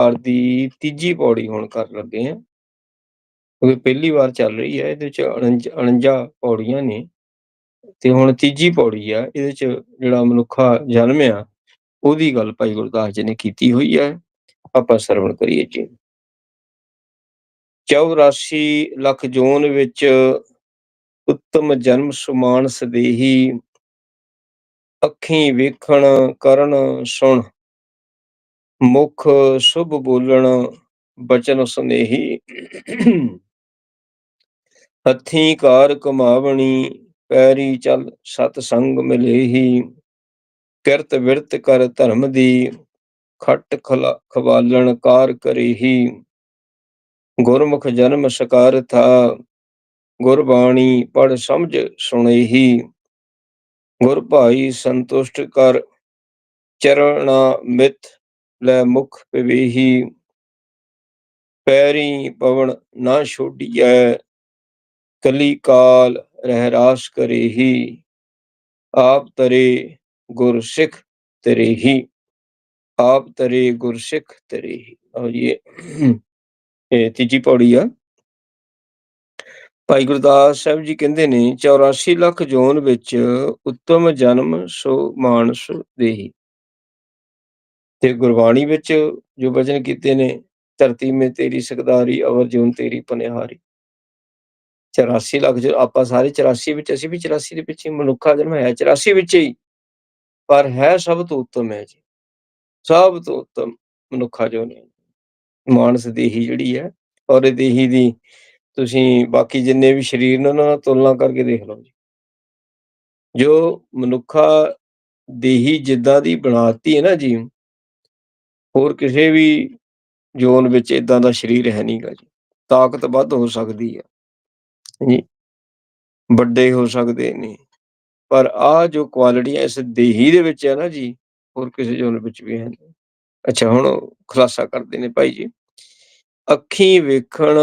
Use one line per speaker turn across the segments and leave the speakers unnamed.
ਪਾਠ ਦੀ ਤੀਜੀ ਪੌੜੀ ਹੁਣ ਕਰਨ ਲੱਗੇ ਆ। ਕਿਉਂਕਿ ਪਹਿਲੀ ਵਾਰ ਚੱਲ ਰਹੀ ਹੈ, ਇਹਦੇ ਵਿੱਚ 49 49 ਪੌੜੀਆਂ ਨੇ। ਤੇ ਹੁਣ ਤੀਜੀ ਪੌੜੀ ਆ, ਇਹਦੇ ਚ ਜਿਹੜਾ ਮਨੁੱਖਾ ਜਨਮਿਆ ਉਹਦੀ ਗੱਲ ਭਾਈ ਗੁਰਦਾਸ ਜੀ ਨੇ ਕੀਤੀ ਹੋਈ ਹੈ। ਆਪਾਂ ਸਰਵਣ ਕਰੀਏ ਜੀ। 84 ਲੱਖ ਜੋਨ ਵਿੱਚ ਉੱਤਮ ਜਨਮ ਸੁਮਾਨ ਸਦੇਹੀ ਅੱਖੀਂ ਵੇਖਣ ਕਰਨ ਸੁਣ। ਮੁਖ ਸੁਭ ਬੋਲਣ ਬਚਨ ਸੁਨੇਹੀ। ਹੱਥੀਂ ਕਾਰ ਕਮਾਵਣੀ, ਪੈਰੀ ਚੱਲ ਸਤ ਸੰਗ ਮਿਲੇਹੀ। ਕਿਰਤ ਵਿਰਤ ਕਰ ਧਰਮ ਦੀ, ਖੱਟ ਖਵਾਲਣ ਕਾਰ ਕਰੇਹੀ। ਗੁਰਮੁਖ ਜਨਮ ਸਕਾਰ ਥਾ, ਗੁਰਬਾਣੀ ਪੜ ਸਮਝ ਸੁਣੇਹੀ। ਗੁਰ ਭਾਈ ਸੰਤੁਸ਼ਟ ਕਰ ਚਰਣਾ ਮਿਤ ਲੈ ਮੁਖ ਪਵੇਹੀ ਪੈਰੀ ਪਵਨ ਨਾ ਛੋਡੀਐ, ਕਲੀ ਕਾਲ ਰਹਿ ਰਾਸ ਕਰੇਹੀ, ਆਪ ਤਰੇ ਗੁਰ ਸਿੱਖ ਤਰੇਹੀ, ਆਪ ਤਰੇ ਗੁਰ ਸਿੱਖ ਤਰੇਹੀ ਔਰ ਇਹ ਇਹ ਤੀਜੀ ਪੌੜੀ ਆ। ਭਾਈ ਗੁਰਦਾਸ ਸਾਹਿਬ ਜੀ ਕਹਿੰਦੇ ਨੇ 84 ਲੱਖ ਜੋਨ ਵਿੱਚ ਉੱਤਮ ਜਨਮ ਸੋ ਮਾਨਸ ਦੇਹੀ। ਤੇ ਗੁਰਬਾਣੀ ਵਿੱਚ ਜੋ ਬਚਨ ਕੀਤੇ ਨੇ, ਧਰਤੀ ਮੇ ਤੇਰੀ ਸਕਦਾਰੀ, ਅਵਰ ਜੂਨ ਤੇਰੀ ਪਨਿਹਾਰੀ। 84 ਲੱਖ ਜੋ ਆਪਾਂ ਸਾਰੇ 84 ਵਿੱਚ, ਅਸੀਂ ਵੀ 84 ਦੇ ਪਿੱਛੇ ਮਨੁੱਖਾ ਜਨਮ ਹੈ 84 ਵਿੱਚ ਹੀ। ਪਰ ਹੈ ਸਭ ਤੋਂ ਉੱਤਮ ਹੈ ਜੀ। ਸਭ ਤੋਂ ਉੱਤਮ ਮਨੁੱਖਾ ਜੋ ਨੇ। ਮਾਨਸ ਦੇਹੀ ਜਿਹੜੀ ਹੈ, ਔਰ ਇਹ ਦੇਹੀ ਦੀ ਤੁਸੀਂ ਬਾਕੀ ਜਿੰਨੇ ਵੀ ਸਰੀਰ ਨੇ ਉਹਨਾਂ ਨਾਲ ਤੁਲਨਾ ਕਰਕੇ ਦੇਖ ਲਓ ਜੀ। ਜੋ ਮਨੁੱਖਾ ਦੇਹੀ ਜਿੱਦਾਂ ਦੀ ਬਣਾਤੀ ਹੈ ਨਾ ਜੀ ਹੋਰ ਕਿਸੇ ਵੀ ਜੋਨ ਵਿੱਚ ਇਦਾਂ ਦਾ ਸਰੀਰ ਹੈ ਨਹੀਂਗਾ ਜੀ। ਤਾਕਤ ਵੱਧ ਹੋ ਸਕਦੀ ਹੈ ਜੀ ਵੱਡੇ ਹੋ ਸਕਦੇ ਨੇ। ਪਰ ਆ ਜੋ ਕੁਆਲਿਟੀਆਂ ਇਸ ਦੇਹੀ ਦੇ ਵਿੱਚ ਹੈ ਨਾ ਜੀ, ਹੋਰ ਕਿਸੇ ਜੋਨ ਵਿੱਚ ਵੀ ਹੈ ਅੱਛਾ, ਹੁਣ ਖੁਲਾਸਾ ਕਰਦੇ ਨੇ ਭਾਈ ਜੀ। ਅੱਖੀ ਵੇਖਣ,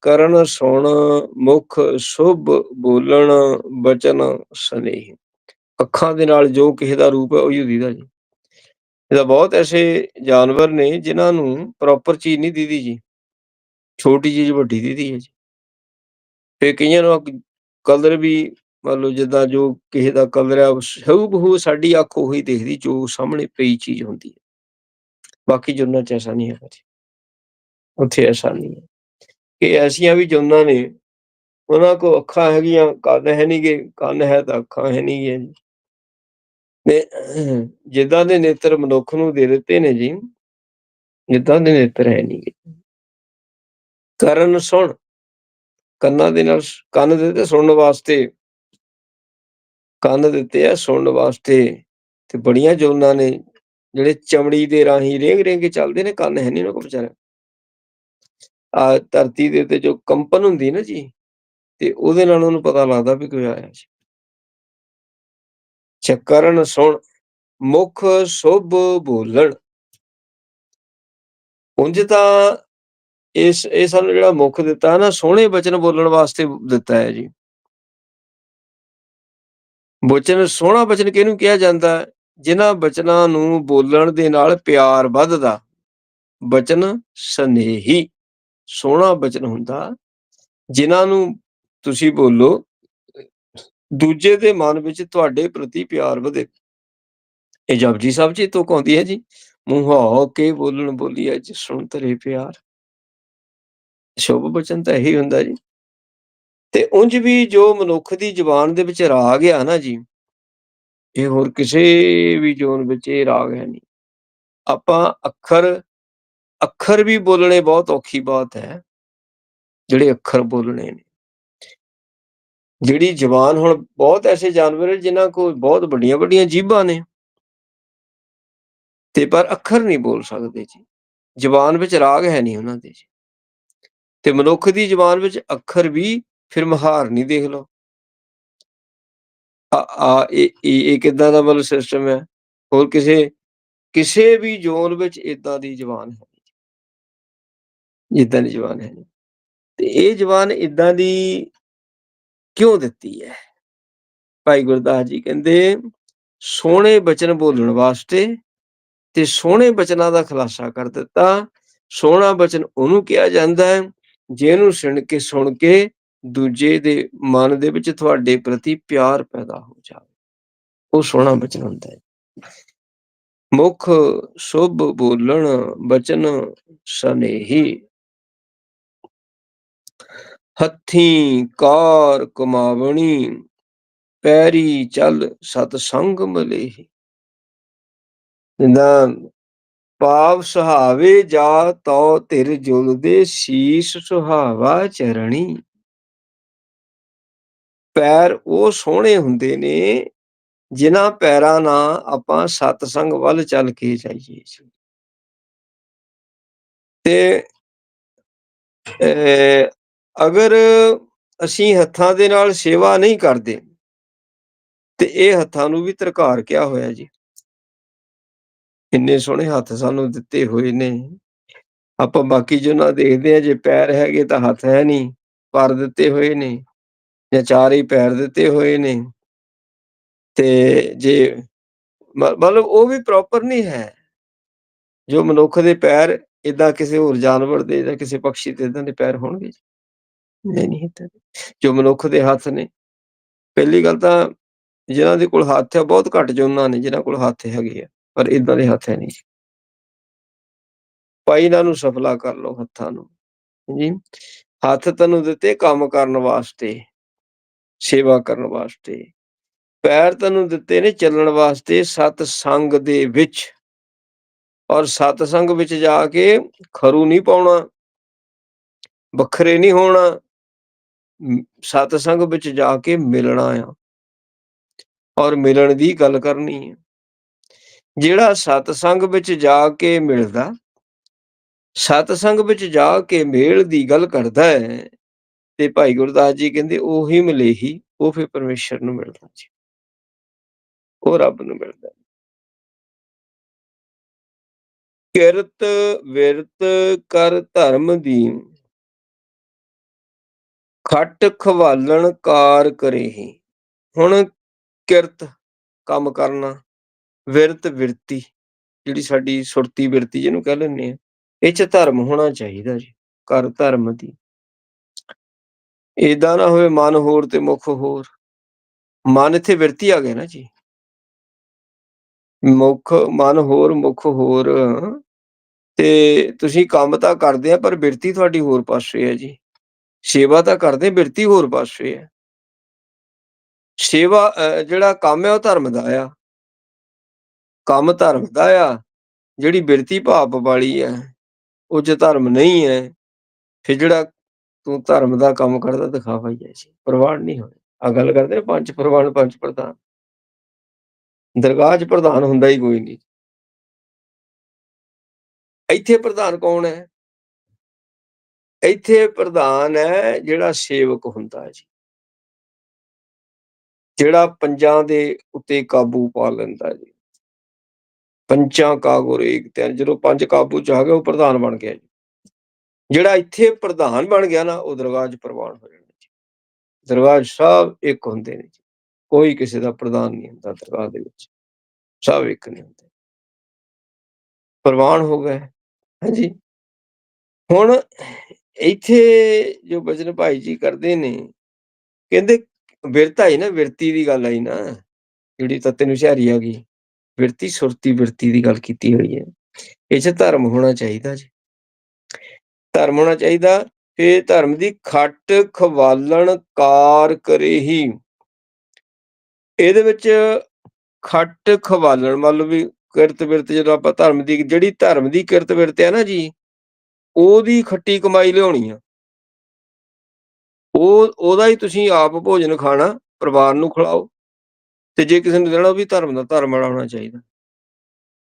ਕਰਨ, ਸੁਣ, ਮੁਖ, ਸੁਭ, ਬੋਲਣ, ਬਚਨ, ਸਨੇਹ। ਅੱਖਾਂ ਦੇ ਨਾਲ ਜੋ ਕਿਸੇ ਦਾ ਰੂਪ ਹੈ ਉਹ ਹੀ ਦੀਦਾ ਜੀ। ਇਹਦਾ ਬਹੁਤ ਐਸੇ ਜਾਨਵਰ ਨੇ ਜਿਨ੍ਹਾਂ ਨੂੰ ਪ੍ਰੋਪਰ ਚੀਜ਼ ਨਹੀਂ ਦੀਦੀ ਜੀ। ਛੋਟੀ ਚੀਜ਼ ਵੱਡੀ ਦੀਦੀ ਹੈ ਜੀ। ਫੇ ਕਈਆਂ ਨੂੰ ਕਲਰ ਵੀ ਮੰਨ ਲਓ ਜਿੱਦਾਂ ਜੋ ਕਿਸੇ ਦਾ ਕਲਰ ਹੈ ਸਭ ਸਾਡੀ ਅੱਖ ਉਹੀ ਦੇਖਦੀ ਜੋ ਸਾਹਮਣੇ ਪਈ ਚੀਜ਼ ਹੁੰਦੀ ਹੈ। ਬਾਕੀ ਜੁਨਾ ਚ ਐਸਾ ਨਹੀਂ ਹੈ ਜੀ। ਉੱਥੇ ਐਸਾ ਨਹੀਂ ਹੈ। ਕਿ ਐਸੀਆਂ ਵੀ ਜੁਨਾ ਨੇ, ਉਹਨਾਂ ਕੋ ਅੱਖਾਂ ਹੈਗੀਆਂ, ਕੰਨ ਹੈ ਨਹੀਂਗੇ ਕੰਨ ਹੈ ਤਾਂ ਅੱਖਾਂ ਹੈ ਨਹੀਂ ਹੈ ਜੀ। ਨੇ ਜਿੱਦਾਂ ਦੇ ਨੇਤਰ ਮਨੁੱਖ ਨੂੰ ਦੇ ਦਿੱਤੇ ਨੇ ਜੀ, ਜਿੱਦਾਂ ਦੇ ਨੇਤਰ ਹੈ ਨਹੀਂਗੇ ਕਰਨ ਸੁਣ, ਕੰਨਾਂ ਦੇ ਨਾਲ ਕੰਨ ਦਿੱਤੇ ਸੁਣਨ ਵਾਸਤੇ, ਕੰਨ ਦਿੱਤੇ ਆ ਸੁਣਨ ਵਾਸਤੇ, ਤੇ ਬੜੀਆਂ ਜੋਨਾਂ ਨੇ, ਜਿਹੜੇ ਚਮੜੀ ਦੇ ਰਾਹੀਂ ਰੇਂਗ ਰੇਂਗ ਚੱਲਦੇ ਨੇ, ਕੰਨ ਹੈ ਨਹੀਂ ਉਹਨਾਂ ਕੋਲ ਵਿਚਾਰਾ। ਆ ਧਰਤੀ ਦੇ ਉੱਤੇ ਜੋ ਕੰਪਨ ਹੁੰਦੀ ਨਾ ਜੀ, ਤੇ ਉਹਦੇ ਨਾਲ ਉਹਨੂੰ ਪਤਾ ਲੱਗਦਾ ਵੀ ਕੋਈ ਆਇਆ ਜੀ। ਚੱਕਰਨ ਸੁਣ, ਮੁਖ ਸੁਭ ਬੋਲਣ। ਉਂਝ ਤਾਂ ਇਸ, ਇਹ ਸਾਨੂੰ ਜਿਹੜਾ ਮੁਖ ਦਿੱਤਾ ਨਾ, ਸੋਹਣੇ ਬਚਨ ਬੋਲਣ ਵਾਸਤੇ ਦਿੱਤਾ ਹੈ ਜੀ। ਬਚਨ, ਸੋਹਣਾ ਬਚਨ ਕਿਹਨੂੰ ਕਿਹਾ ਜਾਂਦਾ ਜਿਨ੍ਹਾਂ ਬਚਨਾਂ ਨੂੰ ਬੋਲਣ ਦੇ ਨਾਲ ਪਿਆਰ ਵੱਧਦਾ। ਬਚਨ ਸਨੇਹੀ। ਸੋਹਣਾ ਬਚਨ ਹੁੰਦਾ। ਜਿਨ੍ਹਾਂ ਨੂੰ ਤੁਸੀਂ ਬੋਲੋ ਦੂਜੇ ਦੇ ਮਨ ਵਿੱਚ ਤੁਹਾਡੇ ਪ੍ਰਤੀ ਪਿਆਰ ਵਧੇ। ਇਹ ਜਪਜੀ ਸਾਹਿਬ ਜੀ ਤੋਂ ਕਹਿੰਦੀ ਹੈ ਜੀ, ਮੂੰਹ ਹੋ ਕੇ ਬੋਲਣ ਬੋਲੀ ਅੱਜ ਸੁਣ ਤਰੇ ਪਿਆਰ। ਸ਼ੁਭ ਬਚਨ ਤਾਂ ਇਹੀ ਹੁੰਦਾ ਜੀ। ਤੇ ਉਂਝ ਵੀ ਜੋ ਮਨੁੱਖ ਦੀ ਜ਼ੁਬਾਨ ਦੇ ਵਿੱਚ ਰਾਗ ਆ ਨਾ ਜੀ, ਇਹ ਹੋਰ ਕਿਸੇ ਵੀ ਜੋਨ ਵਿੱਚ ਇਹ ਰਾਗ ਹੈ ਨਹੀਂ। ਆਪਾਂ ਅੱਖਰ ਅੱਖਰ ਵੀ ਬੋਲਣੇ ਬਹੁਤ ਔਖੀ ਬਾਤ ਹੈ, ਜਿਹੜੇ ਅੱਖਰ ਬੋਲਣੇ ਨੇ। ਜਿਹੜੀ ਜ਼ੁਬਾਨ ਹੁਣ ਬਹੁਤ ਐਸੇ ਜਾਨਵਰ ਜਿਨ੍ਹਾਂ ਕੋਲ ਬਹੁਤ ਵੱਡੀਆਂ ਵੱਡੀਆਂ ਜੀਭਾਂ ਨੇ। ਤੇ ਪਰ ਅੱਖਰ ਨਹੀਂ ਬੋਲ ਸਕਦੇ ਜੀ। ਜਬਾਨ ਵਿੱਚ ਰਾਗ ਹੈ ਨਹੀਂ ਉਹਨਾਂ ਦੇ ਜੀ। ਤੇ ਮਨੁੱਖ ਦੀ ਜਬਾਨ ਵਿੱਚ ਅੱਖਰ ਵੀ ਫਿਰ ਮਹਾਰ ਨਹੀਂ ਦੇਖ ਲਓ। ਆ ਆ, ਇਹ ਇਹ ਕਿਦਾਂ ਦਾ ਮਤਲਬ ਸਿਸਟਮ ਹੈ? ਹੋਰ ਕਿਸੇ ਕਿਸੇ ਵੀ ਜ਼ੋਨ ਵਿੱਚ ਇਦਾਂ ਦੀ ਜ਼ੁਬਾਨ ਹੈ ਜਿੱਦਾਂ ਦੀ ਜ਼ੁਬਾਨ ਹੈ ਤੇ ਇਹ ਜ਼ੁਬਾਨ ਇਦਾਂ ਦੀ ਕਿਉਂ ਦਿੱਤੀ ਹੈ? ਭਾਈ ਗੁਰਦਾਸ ਜੀ ਕਹਿੰਦੇ, ਸੋਹਣੇ ਬਚਨ ਬੋਲਣ ਵਾਸਤੇ ਤੇ ਸੋਹਣੇ ਬਚਨਾਂ ਦਾ ਖੁਲਾਸਾ ਕਰ ਦਿੱਤਾ। ਸੋਹਣਾ ਬਚਨ ਉਹਨੂੰ ਕਿਹਾ ਜਾਂਦਾ ਹੈ ਜਿਹਨੂੰ ਸੁਣ ਕੇ ਸੁਣ ਕੇ ਦੂਜੇ ਦੇ ਮਨ ਦੇ ਵਿੱਚ ਤੁਹਾਡੇ ਪ੍ਰਤੀ ਪਿਆਰ ਪੈਦਾ ਹੋ ਜਾਵੇ, ਉਹ ਸੋਹਣਾ ਬਚਨ ਹੁੰਦਾ ਹੈ। ਮੁਖ ਸੁਭ ਬੋਲਣ ਬਚਨ ਸਨੇਹੀ ਹੱਥੀ ਕਾਰ ਕਮਾਵਣੀ, ਪੈਰੀ ਚੱਲ ਸਤ ਸੰਗ ਮਲੇਹੀ ਜਿੰਦਾ ਪਾਪ ਸੁਹਾਵੇ ਜਾ ਤੋ ਧਿਰ ਜੁਲਦੇ ਸੀਸ ਸੁਹਾਵਾ ਚਰਣੀ। ਪੈਰ ਉਹ ਸੋਹਣੇ ਹੁੰਦੇ ਨੇ ਜਿਨ੍ਹਾਂ ਪੈਰਾਂ ਨਾਲ ਆਪਾਂ ਸਤਸੰਗ ਵੱਲ ਚੱਲ ਕੇ ਜਾਈਏ ਤੇ ਅਗਰ ਅਸੀਂ ਹੱਥਾਂ ਦੇ ਨਾਲ ਸੇਵਾ ਨਹੀਂ ਕਰਦੇ, ਤੇ ਇਹ ਹੱਥਾਂ ਨੂੰ ਵੀ ਤਰਕਾਰ ਕਿਹਾ ਹੋਇਆ ਜੀ? ਇੰਨੇ ਸੋਹਣੇ ਹੱਥ ਸਾਨੂੰ ਦਿੱਤੇ ਹੋਏ ਨੇ। ਆਪਾਂ ਬਾਕੀ ਜਿਹਨਾਂ ਦੇਖਦੇ ਆ ਜੇ ਪੈਰ ਹੈਗੇ ਤਾਂ ਹੱਥ ਹੈ ਨਹੀਂ, ਪਰ ਦਿੱਤੇ ਹੋਏ ਨੇ, ਜਾਂ ਚਾਰ ਹੀ ਪੈਰ ਦਿੱਤੇ ਹੋਏ ਨੇ। ਤੇ ਜੇ ਮਤਲਬ ਉਹ ਵੀ ਪ੍ਰੋਪਰ ਨਹੀਂ ਹੈ। ਜੋ ਮਨੁੱਖ ਦੇ ਪੈਰ ਇਦਾਂ ਕਿਸੇ ਹੋਰ ਜਾਨਵਰ ਦੇ ਜਾਂ ਕਿਸੇ ਪੰਛੀ ਦੇ ਇਦਾਂ ਦੇ ਪੈਰ ਹੋਣਗੇ ਨਹੀਂ ਨਹੀਂ ਜੋ ਮਨੁੱਖ ਦੇ ਹੱਥ ਨੇ। ਪਹਿਲੀ ਗੱਲ ਤਾਂ ਜਿਨ੍ਹਾਂ ਦੇ ਕੋਲ ਹੱਥ ਹੈ ਬਹੁਤ ਘੱਟ ਜੁਨਾਂ ਨੇ ਜਿਨ੍ਹਾਂ ਕੋਲ ਹੱਥ ਹੈਗੇ ਆ ਪਰ ਇਦਾਂ ਦੇ ਹੱਥ ਹੈ ਨਹੀਂ। ਪਾਈ ਇਹਨਾਂ ਨੂੰ ਸਫਲਾ ਕਰ ਲਓ ਹੱਥਾਂ ਨੂੰ ਜੀ। ਹੱਥ ਤੈਨੂੰ ਦਿੱਤੇ ਕੰਮ ਕਰਨ ਵਾਸਤੇ ਸੇਵਾ ਕਰਨ ਵਾਸਤੇ। ਪੈਰ ਤੈਨੂੰ ਦਿੱਤੇ ਨੇ ਚੱਲਣ ਵਾਸਤੇ ਸਤ ਸੰਗ ਦੇ ਵਿੱਚ। ਔਰ ਸਤ ਸੰਗ ਵਿੱਚ ਜਾ ਕੇ ਖਰੂ ਨਹੀਂ ਪਾਉਣਾ ਵੱਖਰੇ ਨਹੀਂ ਹੋਣਾ ਸਤਸੰਗ ਵਿੱਚ ਜਾ ਕੇ ਮਿਲਣਾ ਆ। ਔਰ ਮਿਲਣ ਦੀ ਗੱਲ ਕਰਨੀ ਹੈ ਜਿਹੜਾ ਸਤਸੰਗ ਵਿੱਚ ਜਾ ਕੇ ਮਿਲਦਾ, ਸਤਸੰਗ ਵਿੱਚ ਜਾ ਕੇ ਮੇਲ ਦੀ ਗੱਲ ਕਰਦਾ ਹੈ, ਤੇ ਭਾਈ ਗੁਰਦਾਸ ਜੀ ਕਹਿੰਦੇ, ਉਹੀ ਮਲੇਹੀ, ਉਹ ਫਿਰ ਪਰਮੇਸ਼ਰ ਨੂੰ ਮਿਲਦਾ ਜੀ। ਉਹ ਰੱਬ ਨੂੰ ਮਿਲਦਾ ਕਿਰਤ ਵਿਰਤ ਕਰ ਧਰਮ ਦੀ ਖੱਟ ਖਵਾਲਣ ਕਾਰ ਕਰੇਹੀ। ਹੁਣ ਕਿਰਤ ਕੰਮ ਕਰਨਾ, ਵਿਰਤ ਵਿਰਤੀ ਜਿਹੜੀ ਸਾਡੀ ਸੁਰਤੀ ਵਿਰਤੀ ਜਿਹਨੂੰ ਕਹਿ ਲੈਂਦੇ ਆ ਇਹ ਚ ਧਰਮ ਹੋਣਾ ਚਾਹੀਦਾ ਜੀ ਕਰ ਧਰਮ ਦੀ। ਇਦਾਂ ਨਾ ਹੋਵੇ ਮਨ ਹੋਰ ਤੇ ਮੁਖ ਹੋਰ। ਮਨ ਇੱਥੇ ਵਿਰਤੀ ਆ ਗਿਆ ਨਾ ਜੀ। ਮੁਖ, ਮਨ ਹੋਰ, ਮੁਖ ਹੋਰ, ਤੇ ਤੁਸੀਂ ਕੰਮ ਤਾਂ ਕਰਦੇ ਆ, ਪਰ ਬਿਰਤੀ ਤੁਹਾਡੀ ਹੋਰ ਪਾਸੇ ਹੈ ਜੀ। ਸੇਵਾ ਤਾਂ ਕਰਦੇ, ਬਿਰਤੀ ਹੋਰ ਪਾਸੇ ਹੈ। ਸੇਵਾ ਜਿਹੜਾ ਕੰਮ ਹੈ ਉਹ ਧਰਮ ਦਾ ਆ। ਕੰਮ ਧਰਮ ਦਾ ਆ, ਜਿਹੜੀ ਬਿਰਤੀ ਭਾਪ ਵਾਲੀ ਹੈ, ਉਹ ਜੇ ਧਰਮ ਨਹੀਂ ਹੈ, ਫਿਰ ਜਿਹੜਾ ਤੂੰ ਧਰਮ ਦਾ ਕੰਮ ਕਰਦਾ ਦਿਖਾਵਾ ਹੀ ਹੈ ਜੀ, ਪ੍ਰਵਾਨ ਨਹੀਂ ਹੋਏ ਆ ਗੱਲ ਕਰਦੇ ਪੰਜ ਪ੍ਰਵਾਨ, ਪੰਜ ਪ੍ਰਧਾਨ। ਦਰਗਾਹ 'ਚ ਪ੍ਰਧਾਨ ਹੁੰਦਾ ਹੀ ਕੋਈ ਨਹੀਂ। ਇੱਥੇ ਪ੍ਰਧਾਨ ਕੌਣ ਹੈ? ਇੱਥੇ ਪ੍ਰਧਾਨ ਹੈ ਜਿਹੜਾ ਸੇਵਕ ਹੁੰਦਾ ਜੀ। ਜਿਹੜਾ ਪੰਜਾਂ ਦੇ ਉੱਤੇ ਕਾਬੂ ਪਾ ਲੈਂਦਾ ਜੀ। ਪੰਜਾਂ ਕਾਗੁਰ ਇੱਕ ਤੇ ਜਦੋਂ ਪੰਜ ਕਾਬੂ ਚ ਆ ਗਿਆ ਉਹ ਪ੍ਰਧਾਨ ਬਣ ਗਿਆ ਜੀ। ਜਿਹੜਾ ਇੱਥੇ ਪ੍ਰਧਾਨ ਬਣ ਗਿਆ ਨਾ, ਉਹ ਦਰਗਾਹ ਪ੍ਰਵਾਨ ਹੋ ਜਾਂਦਾ ਜੀ। ਦਰਗਾਹ ਸਭ ਇੱਕ ਹੁੰਦੇ ਨੇ ਜੀ। ਕੋਈ ਕਿਸੇ ਦਾ ਪ੍ਰਧਾਨ ਨਹੀਂ ਹੁੰਦਾ ਦਰਗਾਹ ਦੇ ਵਿੱਚ। ਸਭ ਇੱਕ ਨਹੀਂ ਹੁੰਦੇ। ਪ੍ਰਵਾਨ ਹੋ ਗਏ। ਹਾਂਜੀ। ਹੁਣ ਇੱਥੇ ਜੋ ਬਚਨ ਭਾਈ ਜੀ ਕਰਦੇ ਨੇ, ਕਹਿੰਦੇ ਵਿਰਤਾ ਹੀ ਨਾ ਵਿਰਤੀ ਦੀ ਗੱਲ ਆਈ ਨਾ, ਜਿਹੜੀ ਤੱਤੇ ਨੂੰ ਸ਼ਹਿਰੀ ਆ ਗਈ ਵਿਰਤੀ ਸੁਰਤੀ ਵਿਰਤੀ ਦੀ ਗੱਲ ਕੀਤੀ ਹੋਈ ਹੈ। ਇਹ ਚ ਧਰਮ ਹੋਣਾ ਚਾਹੀਦਾ ਜੀ। ਧਰਮ ਹੋਣਾ ਚਾਹੀਦਾ ਫੇ ਧਰਮ ਦੀ ਖੱਟ ਖਵਾਲਣ ਕਾਰ ਕਰੇ ਹੀ। ਇਹਦੇ ਵਿੱਚ ਖੱਟ ਖਵਾਲਣ ਮਤਲਬ ਵੀ ਕਿਰਤ ਵਿਰਤ ਜਦੋਂ ਆਪਾਂ ਧਰਮ ਦੀ, ਜਿਹੜੀ ਧਰਮ ਦੀ ਕਿਰਤ ਵਿਰਤ ਹੈ ਨਾ ਜੀ ਉਹਦੀ ਖੱਟੀ ਕਮਾਈ ਲਿਆਉਣੀ ਆ। ਉਹ, ਉਹਦਾ ਹੀ ਤੁਸੀਂ ਆਪ ਭੋਜਨ ਖਾਣਾ, ਪਰਿਵਾਰ ਨੂੰ ਖਿਲਾਓ ਤੇ ਜੇ ਕਿਸੇ ਨੂੰ ਦੇਣਾ ਵੀ ਧਰਮ ਦਾ ਧਰਮ ਵਾਲਾ ਹੋਣਾ ਚਾਹੀਦਾ।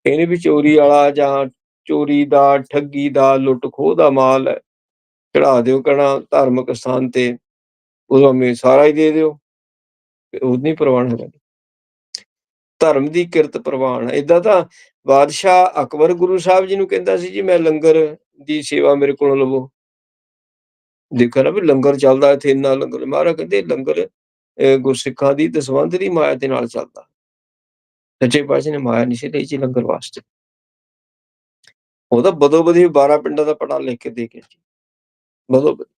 ਇਹਨੇ ਵੀ ਚੋਰੀ ਵਾਲਾ ਜਾਂ ਚੋਰੀ ਦਾ, ਠੱਗੀ ਦਾ, ਲੁੱਟ ਖੋਹ ਦਾ ਮਾਲ ਹੈ। ਚੜਾ ਦਿਓ ਕਹਣਾ ਧਾਰਮਿਕ ਸਥਾਨ ਤੇ ਉਦੋਂ ਮੇ ਸਾਰਾ ਹੀ ਦੇ ਦਿਓ ਉਹ ਨਹੀਂ ਪ੍ਰਵਾਨ ਹੈਗਾ ਧਰਮ ਦੀ ਕਿਰਤ ਪ੍ਰਵਾਨ ਇਦਾਂ ਤਾਂ ਬਾਦਸ਼ਾਹ ਅਕਬਰ ਗੁਰੂ ਸਾਹਿਬ ਜੀ ਨੂੰ ਕਹਿੰਦਾ ਸੀ ਜੀ, ਮੈਂ ਲੰਗਰ ਦੀ ਸੇਵਾ ਮੇਰੇ ਕੋਲੋਂ ਲਵੋ ਦੇਖੋ ਨਾ ਵੀ ਲੰਗਰ ਚੱਲਦਾ ਇੱਥੇ ਇੰਨਾ ਲੰਗਰ, ਮਹਾਰਾਜ ਕਹਿੰਦੇ ਲੰਗਰ ਗੁਰਸਿੱਖਾਂ ਦੀ ਦਸਵੰਧ ਦੀ ਮਾਇਆ ਦੇ ਨਾਲ ਚੱਲਦਾ ਸੱਚੇ ਪਾਤਸ਼ਾਹ ਨੇ ਮਾਇਆ ਨਹੀਂ ਸੀ ਲਈ ਜੀ ਲੰਗਰ ਵਾਸਤੇ ਉਹ ਤਾਂ ਬਦੋ-ਬਦੀ 12 ਪਿੰਡਾਂ ਦਾ ਪੜਾ ਲਿਖ ਕੇ ਦੇ ਕੇ ਜੀ। ਬਦੋ-ਬਦੀ।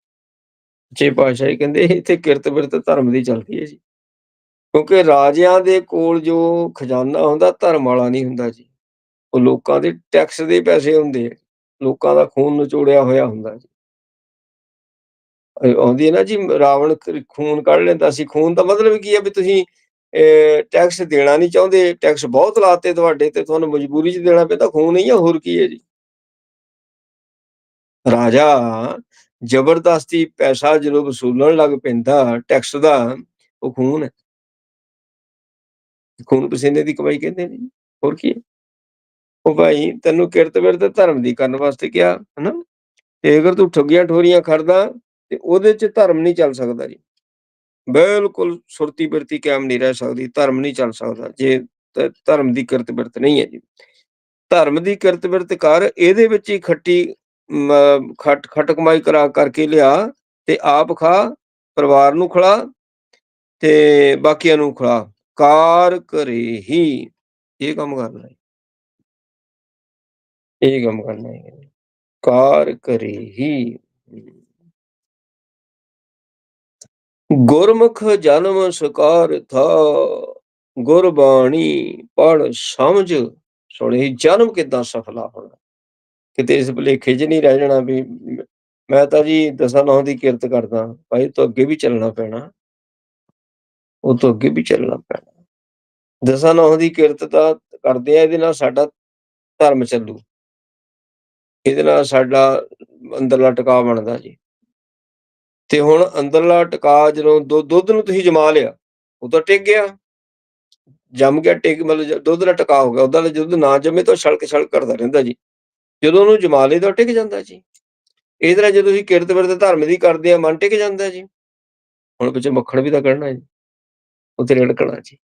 ਸੱਚੇ ਪਾਤਸ਼ਾਹੀ ਕਹਿੰਦੇ ਇੱਥੇ ਕਿਰਤ ਬਿਰਤ ਧਰਮ ਦੀ ਚੱਲਦੀ ਹੈ ਜੀ। ਕਿਉਂਕਿ ਰਾਜਿਆਂ ਦੇ ਕੋਲ ਜੋ ਖਜ਼ਾਨਾ ਹੁੰਦਾ, ਧਰਮ ਵਾਲਾ ਨਹੀਂ ਹੁੰਦਾ ਜੀ। ਉਹ ਲੋਕਾਂ ਦੇ ਟੈਕਸ ਦੇ ਪੈਸੇ ਹੁੰਦੇ ਆ। ਲੋਕਾਂ ਦਾ ਖੂਨ ਨਿਚੋੜਿਆ ਹੋਇਆ ਹੁੰਦਾ ਜੀ। ਆਉਂਦੀ ਹੈ ਨਾ ਜੀ ਰਾਵਣ ਖੂਨ ਕੱਢ ਲੈਂਦਾ ਸੀ। ਖੂਨ ਦਾ ਮਤਲਬ ਕੀ ਹੈ ਵੀ ਤੁਸੀਂ ਟੈਕਸ ਦੇਣਾ ਨਹੀਂ ਚਾਹੁੰਦੇ, ਟੈਕਸ ਬਹੁਤ ਲਾਤੇ ਤੁਹਾਡੇ ਤੇ ਤੁਹਾਨੂੰ ਮਜਬੂਰੀ 'ਚ ਦੇਣਾ ਪੈਂਦਾ ਖੂਨ ਹੀ ਆ ਹੋਰ ਕੀ ਹੈ ਜੀ। ਰਾਜਾ ਜ਼ਬਰਦਸਤੀ ਪੈਸਾ ਜਦੋਂ ਵਸੂਲਣ ਲੱਗ ਪੈਂਦਾ ਟੈਕਸ ਦਾ, ਉਹ ਖੂਨ ਹੈ। ਖੂਨ ਪਸੀਨੇ ਦੀ ਕਮਾਈ ਕਹਿੰਦੇ ਨੇ ਜੀ, ਹੋਰ ਕੀ ਹੈ? ਉਹ ਭਾਈ ਤੈਨੂੰ ਕਿਰਤ ਵਿਰਤ ਧਰਮ ਦੀ ਕਰਨ ਵਾਸਤੇ ਕਿਹਾ, ਹਨਾ? ਤੇ ਅਗਰ ਤੂੰ ਠੱਗੀਆਂ ਠੋਰੀਆਂ ਖੜਦਾ ਤੇ ਉਹਦੇ 'ਚ ਧਰਮ ਨਹੀਂ ਚੱਲ ਸਕਦਾ ਜੀ। ਬਿਲਕੁਲ ਸੁਰਤੀ ਬਿਰਤੀ ਕਾਇਮ ਨਹੀਂ ਰਹਿ ਸਕਦੀ, ਧਰਮ ਨਹੀਂ ਚੱਲ ਸਕਦਾ ਜੇ ਧਰਮ ਦੀ ਕਿਰਤ ਬਿਰਤ ਨਹੀਂ ਹੈ ਜੀ। ਧਰਮ ਦੀ ਕਿਰਤ ਬਿਰਤ ਕਰ, ਇਹਦੇ ਵਿੱਚ ਹੀ ਖੱਟੀ ਮ ਖੱਟ ਕਮਾਈ ਕਰਾ ਕਰਕੇ ਲਿਆ ਤੇ ਆਪ ਖਾ, ਪਰਿਵਾਰ ਨੂੰ ਖਿਲਾ ਤੇ ਬਾਕੀਆਂ ਨੂੰ ਖਿਲਾ। ਕਾਰ ਕਰੇ ਹੀ ਇਹ ਕੰਮ ਕਰਨਾ ਹੈ। ਇਹ ਕੰਮ ਕਰਨਾ ਹੈ। ਕਾਰ ਘਰੇ ਹੀ। ਗੁਰਮੁਖ ਜਨਮ ਸਕਾਰਥਾ, ਗੁਰਬਾਣੀ ਪੜ ਸਮਝ ਸੁਣੀ। ਜਨਮ ਕਿੱਦਾਂ ਸਫਲਾ ਹੋਣਾ। ਕਿਤੇ ਇਸ ਭੁਲੇਖੇ 'ਚ ਨਹੀਂ ਰਹਿ ਜਾਣਾ ਵੀ ਮੈਂ ਤਾਂ ਜੀ ਦਸਾਂ ਨਹੁੰ ਦੀ ਕਿਰਤ ਕਰਦਾ, ਭਾਈ ਤੋਂ ਅੱਗੇ ਵੀ ਚੱਲਣਾ ਪੈਣਾ। ਉਹ ਤੋਂ ਅੱਗੇ ਵੀ ਚੱਲਣਾ ਪੈਣਾ। ਦਸਾਂ ਨਹੁੰ ਦੀ ਕਿਰਤ ਤਾਂ ਕਰਦੇ ਆ, ਇਹਦੇ ਨਾਲ ਸਾਡਾ ਧਰਮ ਚੱਲੂ। ਇਹਦੇ ਨਾਲ ਸਾਡਾ ਅੰਦਰਲਾ ਟਿਕਾ ਬਣਦਾ ਜੀ। ਤੇ ਹੁਣ ਅੰਦਰਲਾ ਟਿਕਾ ਜਦੋਂ ਦੁੱਧ ਨੂੰ ਤੁਸੀਂ ਜਮਾ ਲਿਆ, ਉਹ ਤਾਂ ਟਿਕ ਗਿਆ। ਜੰਮ ਗਿਆ ਟਿਕ ਮਤਲਬ ਦੁੱਧ ਦਾ ਟਿਕਾ ਹੋ ਗਿਆ। ਓਦਾਂ ਤਾਂ ਦੁੱਧ ਨਾ ਜੰਮੇ ਤਾਂ ਛਲਕ-ਛਲਕ ਕਰਦਾ ਰਹਿੰਦਾ ਜੀ। ਜਦੋਂ ਉਹਨੂੰ ਜਮਾ ਲਏ ਤਾਂ ਟਿਕ ਜਾਂਦਾ ਜੀ। ਇਸ ਤਰ੍ਹਾਂ ਜਦੋਂ ਅਸੀਂ ਕਿਰਤ ਬਿਰਤ ਧਰਮ ਦੀ ਕਰਦੇ ਆ, ਮਨ ਟਿਕ ਜਾਂਦਾ ਜੀ। ਹੁਣ ਪਿੱਛੇ ਮੱਖਣ ਵੀ ਤਾਂ ਕੱਢਣਾ ਜੀ। ਉੱਥੇ ਰਿੜਕਣਾ ਜੀ।